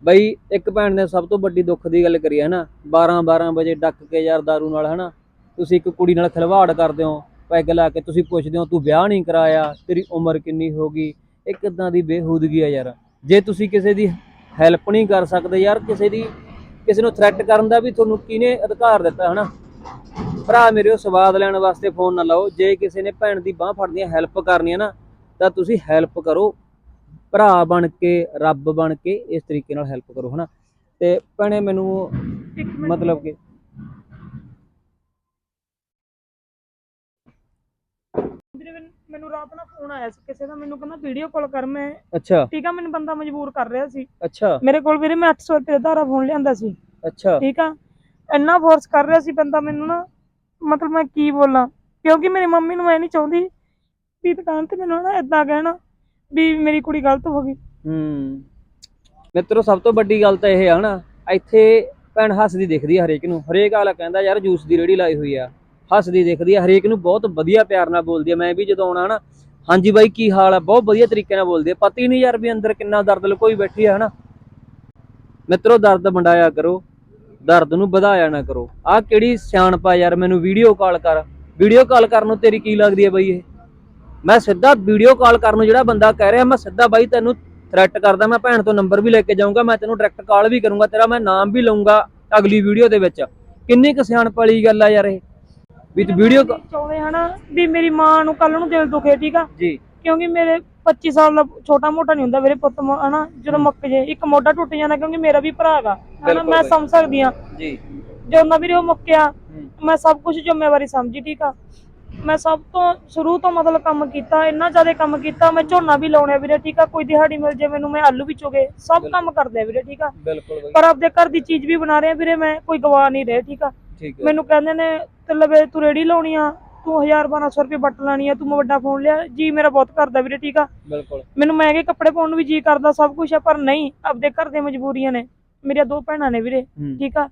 ਬਈ ਇੱਕ ਭੈਣ ਨੇ ਸਭ ਤੋਂ ਵੱਡੀ ਦੁੱਖ ਦੀ ਗੱਲ ਕਰੀ ਹੈ ਨਾ 12 12 ਵਜੇ ਡੱਕ ਕੇ ਯਾਰ ਦਾਰੂ ਨਾਲ, ਹਨਾ, ਤੁਸੀਂ ਇੱਕ ਕੁੜੀ ਨਾਲ ਖਿਲਵਾੜ ਕਰਦੇ ਹੋ, ਪੈਗ ਲਾ ਕੇ ਤੁਸੀਂ ਪੁੱਛਦੇ ਹੋ, ਤੂੰ ਵਿਆਹ ਨਹੀਂ ਕਰਾਇਆ, ਤੇਰੀ ਉਮਰ ਕਿੰਨੀ ਹੋ ਗਈ? ਇਹ ਕਿਦਾਂ ਦੀ ਬੇਹੂਦਗੀ ਆ ਯਾਰ। ਜੇ ਤੁਸੀਂ ਕਿਸੇ ਦੀ ਹੈਲਪ ਨਹੀਂ ਕਰ ਸਕਦੇ ਯਾਰ, ਕਿਸੇ ਦੀ, ਕਿਸੇ ਨੂੰ ਥ੍ਰੈਟ ਕਰਨ ਦਾ ਵੀ ਤੁਹਾਨੂੰ ਕਿਹਨੇ ਅਧਿਕਾਰ ਦਿੱਤਾ, ਹਨਾ? ਭਰਾ ਮੇਰੇ, ਉਹ ਸਵਾਦ ਲੈਣ ਵਾਸਤੇ ਫੋਨ ਨਾ ਲਾਓ। ਜੇ ਕਿਸੇ ਨੇ ਭੈਣ ਦੀ ਬਾਹ ਫੜਨੀ ਹੈਲਪ ਕਰਨੀ ਹੈ ਨਾ, ਤਾਂ ਤੁਸੀਂ ਹੈਲਪ ਕਰੋ। ਭਰਾ ਬਣ ਕੇ ਰੱਬ ਬਣ ਕੇ ਇਸ ਤਰੀਕੇ ਨਾਲ ਹੈਲਪ ਕਰੋ ਹਨਾ? ਤੇ ਭੈਣੇ ਮੈਨੂੰ ਮਤਲਬ ਕਿ ਮੈਨੂੰ- ਰਾਤ ਨਾਲ ਫੋਨ ਆਇਆ ਸੀ ਕਿਸੇ ਦਾ ਮੈਨੂੰ ਕਹਿੰਦਾ ਵੀਡੀਓ ਕਾਲ ਕਰ ਮੈਂ। ਅੱਛਾ। ਠੀਕ ਆ ਮੈਨੂੰ ਬੰਦਾ ਮਜਬੂਰ ਕਰ ਰਿਹਾ ਸੀ। ਅੱਛਾ। ਮੇਰੇ ਕੋਲ ਵੀਰੇ ਮੈਂ 800 ਰੁਪਏ ਦਾ ਫੋਨ ਲਿਆਂਦਾ ਸੀ। ਅੱਛਾ। ਠੀਕ ਆ? ਇੰਨਾ ਫੋਰਸ ਕਰ ਰਿਹਾ ਸੀ ਬੰਦਾ ਮੈਨੂੰ ਨਾ ਮਤਲਬ ਮੈਂ ਕੀ ਬੋਲਾਂ? ਕਿਉਂਕਿ ਮੇਰੀ ਮੰਮੀ ਨੂੰ ਮੈਂ ਨਹੀਂ ਚਾਹੁੰਦੀ ਵੀ ਦੁਕਾਨ ਤੇ ਮੈਨੂੰ ਨਾ ਇਦਾਂ ਕਹਿਣਾ। ਵੀ ਮੇਰੀ ਕੁੜੀ ਗਲਤ ਹੋ ਗਈ। ਹੂੰ। ਮਿੱਤਰੋ, ਸਭ ਤੋਂ ਵੱਡੀ ਗੱਲ ਤਾਂ ਇਹ ਆ ਹਨਾ, ਇੱਥੇ ਭੈਣ ਹੱਸਦੀ ਦਿਖਦੀ ਆ ਹਰੇਕ ਨੂੰ। ਹਰੇਕ ਆਲਾ ਕਹਿੰਦਾ, ਯਾਰ, ਜੂਸ ਦੀ ਰੇੜੀ ਲਾਈ ਹੋਈ ਆ। ਹੱਸਦੀ ਦਿਖਦੀ ਆ, ਹਰੇਕ ਨੂੰ ਬਹੁਤ ਵਧੀਆ ਪਿਆਰ ਨਾਲ ਬੋਲਦੀ ਆ। ਮੈਂ ਵੀ ਜਦੋਂ ਆਉਣਾ ਹਨਾ, ਹਾਂਜੀ ਬਾਈ, ਕੀ ਹਾਲ ਆ? ਬਹੁਤ ਵਧੀਆ ਤਰੀਕੇ ਨਾਲ ਬੋਲਦੀ ਆ। ਪਤਾ ਹੀ ਨਹੀਂ ਯਾਰ ਵੀ ਅੰਦਰ ਕਿੰਨਾ ਦਰਦ ਲੁਕੋਈ ਬੈਠੀ ਆ ਹਨਾ। ਮਿੱਤਰੋ, ਦਰਦ ਵੰਡਾਇਆ ਕਰੋ। ਦਰਦ ਨੂੰ ਵਧਾਇਆ ਨਾ ਕਰੋ। ਆਹ ਕਿਹੜੀ ਸਿਆਣਪਾ ਯਾਰ, ਮੈਨੂੰ ਵੀਡੀਓ ਕਾਲ ਕਰ। ਵੀਡੀਓ ਕਾਲ ਕਰਨ ਨੂੰ ਤੇਰੀ ਕੀ ਲੱਗਦੀ ਹੈ ਬਈ ਇਹ? ਮੈਂ ਸਿੱਧਾ ਵੀਡੀਓ ਕਾਲ ਕਰਨ ਨੂੰ ਜਿਹੜਾ ਬੰਦਾ ਕਹਿ ਰਿਹਾ ਮੈਂ ਸਿੱਧਾ ਬਾਈ ਤੈਨੂੰ ਥ੍ਰੈਟ ਕਰਦਾ ਮੈਂ ਭੈਣ ਤੋਂ ਨੰਬਰ ਵੀ ਲੈ ਕੇ ਜਾਊਂਗਾ ਮੈਂ ਤੈਨੂੰ ਡਾਇਰੈਕਟ ਕਾਲ ਵੀ ਕਰੂੰਗਾ ਤੇਰਾ ਮੈਂ ਨਾਮ ਵੀ ਲਊਂਗਾ ਅਗਲੀ ਵੀਡੀਓ ਦੇ ਵਿੱਚ। ਕਿੰਨੀ ਕੁ ਸਿਆਣਪ ਵਾਲੀ ਗੱਲ ਆ ਯਾਰ ਇਹ। ਵੀ ਤੂੰ ਵੀਡੀਓ ਚਾਹੁੰਦੇ ਹਨਾ ਵੀ ਮੇਰੀ ਮਾਂ ਨੂੰ ਕੱਲ ਨੂੰ ਦਿਲ ਦੁਖੇ ਠੀਕ ਆ? ਜੀ। ਕਿਉਂਕਿ ਮੇਰੇ 25 ਸਾਲ ਦਾ ਛੋਟਾ ਮੋਟਾ ਨਹੀਂ ਹੁੰਦਾ ਵੀਰੇ ਪੁੱਤ ਹਨਾ ਜਦੋਂ ਮੁੱਕ ਜੇ ਇੱਕ ਮੋਢਾ ਟੁੱਟ ਜਾਂਦਾ ਕਿਉਂਕਿ ਮੇਰਾ ਵੀ ਭਰਾ ਹੈਗਾ। ਹਨਾ ਮੈਂ। ਸਮਝ ਸਕਦੀ ਆ ਜੀ। ਜਦੋਂ ਨਾ ਵੀਰੇ ਉਹ ਮੁੱਕਿਆ। ਮੈਂ ਸਭ ਕੁਝ ਜ਼ਿੰਮੇਵਾਰੀ ਸਮਝੀ ਠੀਕ ਆ? ਮੈਂ ਸਭ ਤੋਂ ਸ਼ੁਰੂ ਤੋਂ ਮਤਲਬ ਕੰਮ ਕੀਤਾ ਇੰਨਾ ਜ਼ਿਆਦਾ ਕੰਮ ਕੀਤਾ ਮੈਂ ਝੋਨਾ ਵੀ ਲਾਉਣਿਆ ਵੀਰੇ ਠੀਕ ਆ ਕੋਈ ਦਿਹਾੜੀ ਮਿਲ ਜੇ ਮੈਨੂੰ ਮੈਂ ਆਲੂ ਵੀ ਚੁਗੇ ਸਭ ਕੰਮ ਕਰਦੇ ਵੀਰੇ ਠੀਕ ਆ। ਬਿਲਕੁਲ ਬਾਈ। ਪਰ ਆਪਦੇ ਘਰ ਦੀ ਚੀਜ਼ ਵੀ ਬਣਾ ਰਿਹਾ ਵੀਰੇ ਮੈਂ ਕੋਈ ਗਵਾ ਨਹੀਂ ਰਿਹਾ ਠੀਕ ਆ। ਠੀਕ ਹੈ ਮੈਨੂੰ ਕਹਿੰਦੇ ਨੇ ਤੇ ਲਵੇ ਤੂੰ ਰੇੜੀ ਲਾਉਣੀ ਆ ਤੂੰ 1000 1200 ਰੁਪਏ ਬੱਟ ਲੈਣੀ ਆ ਤੂੰ ਮੈਂ ਵੱਡਾ ਫੋਨ ਲਿਆ ਜੀ ਮੇਰਾ ਬਹੁਤ ਕਰਦਾ ਵੀਰੇ ਠੀਕ ਆ। ਬਿਲਕੁਲ। ਮੈਨੂੰ ਮਹਿੰਗੇ ਕੱਪੜੇ ਪਾਉਣ ਨੂੰ ਵੀ ਜੀ ਕਰਦਾ ਸਭ ਕੁਝ ਆ ਪਰ ਨਹੀਂ ਆਪਦੇ ਘਰ ਦੀਆਂ ਮਜਬੂਰੀਆਂ ਨੇ ਮੇਰੀਆਂ ਦੋ ਭੈਣਾਂ ਨੇ ਵੀਰੇ ਹੂੰ। ਠੀਕ ਆ।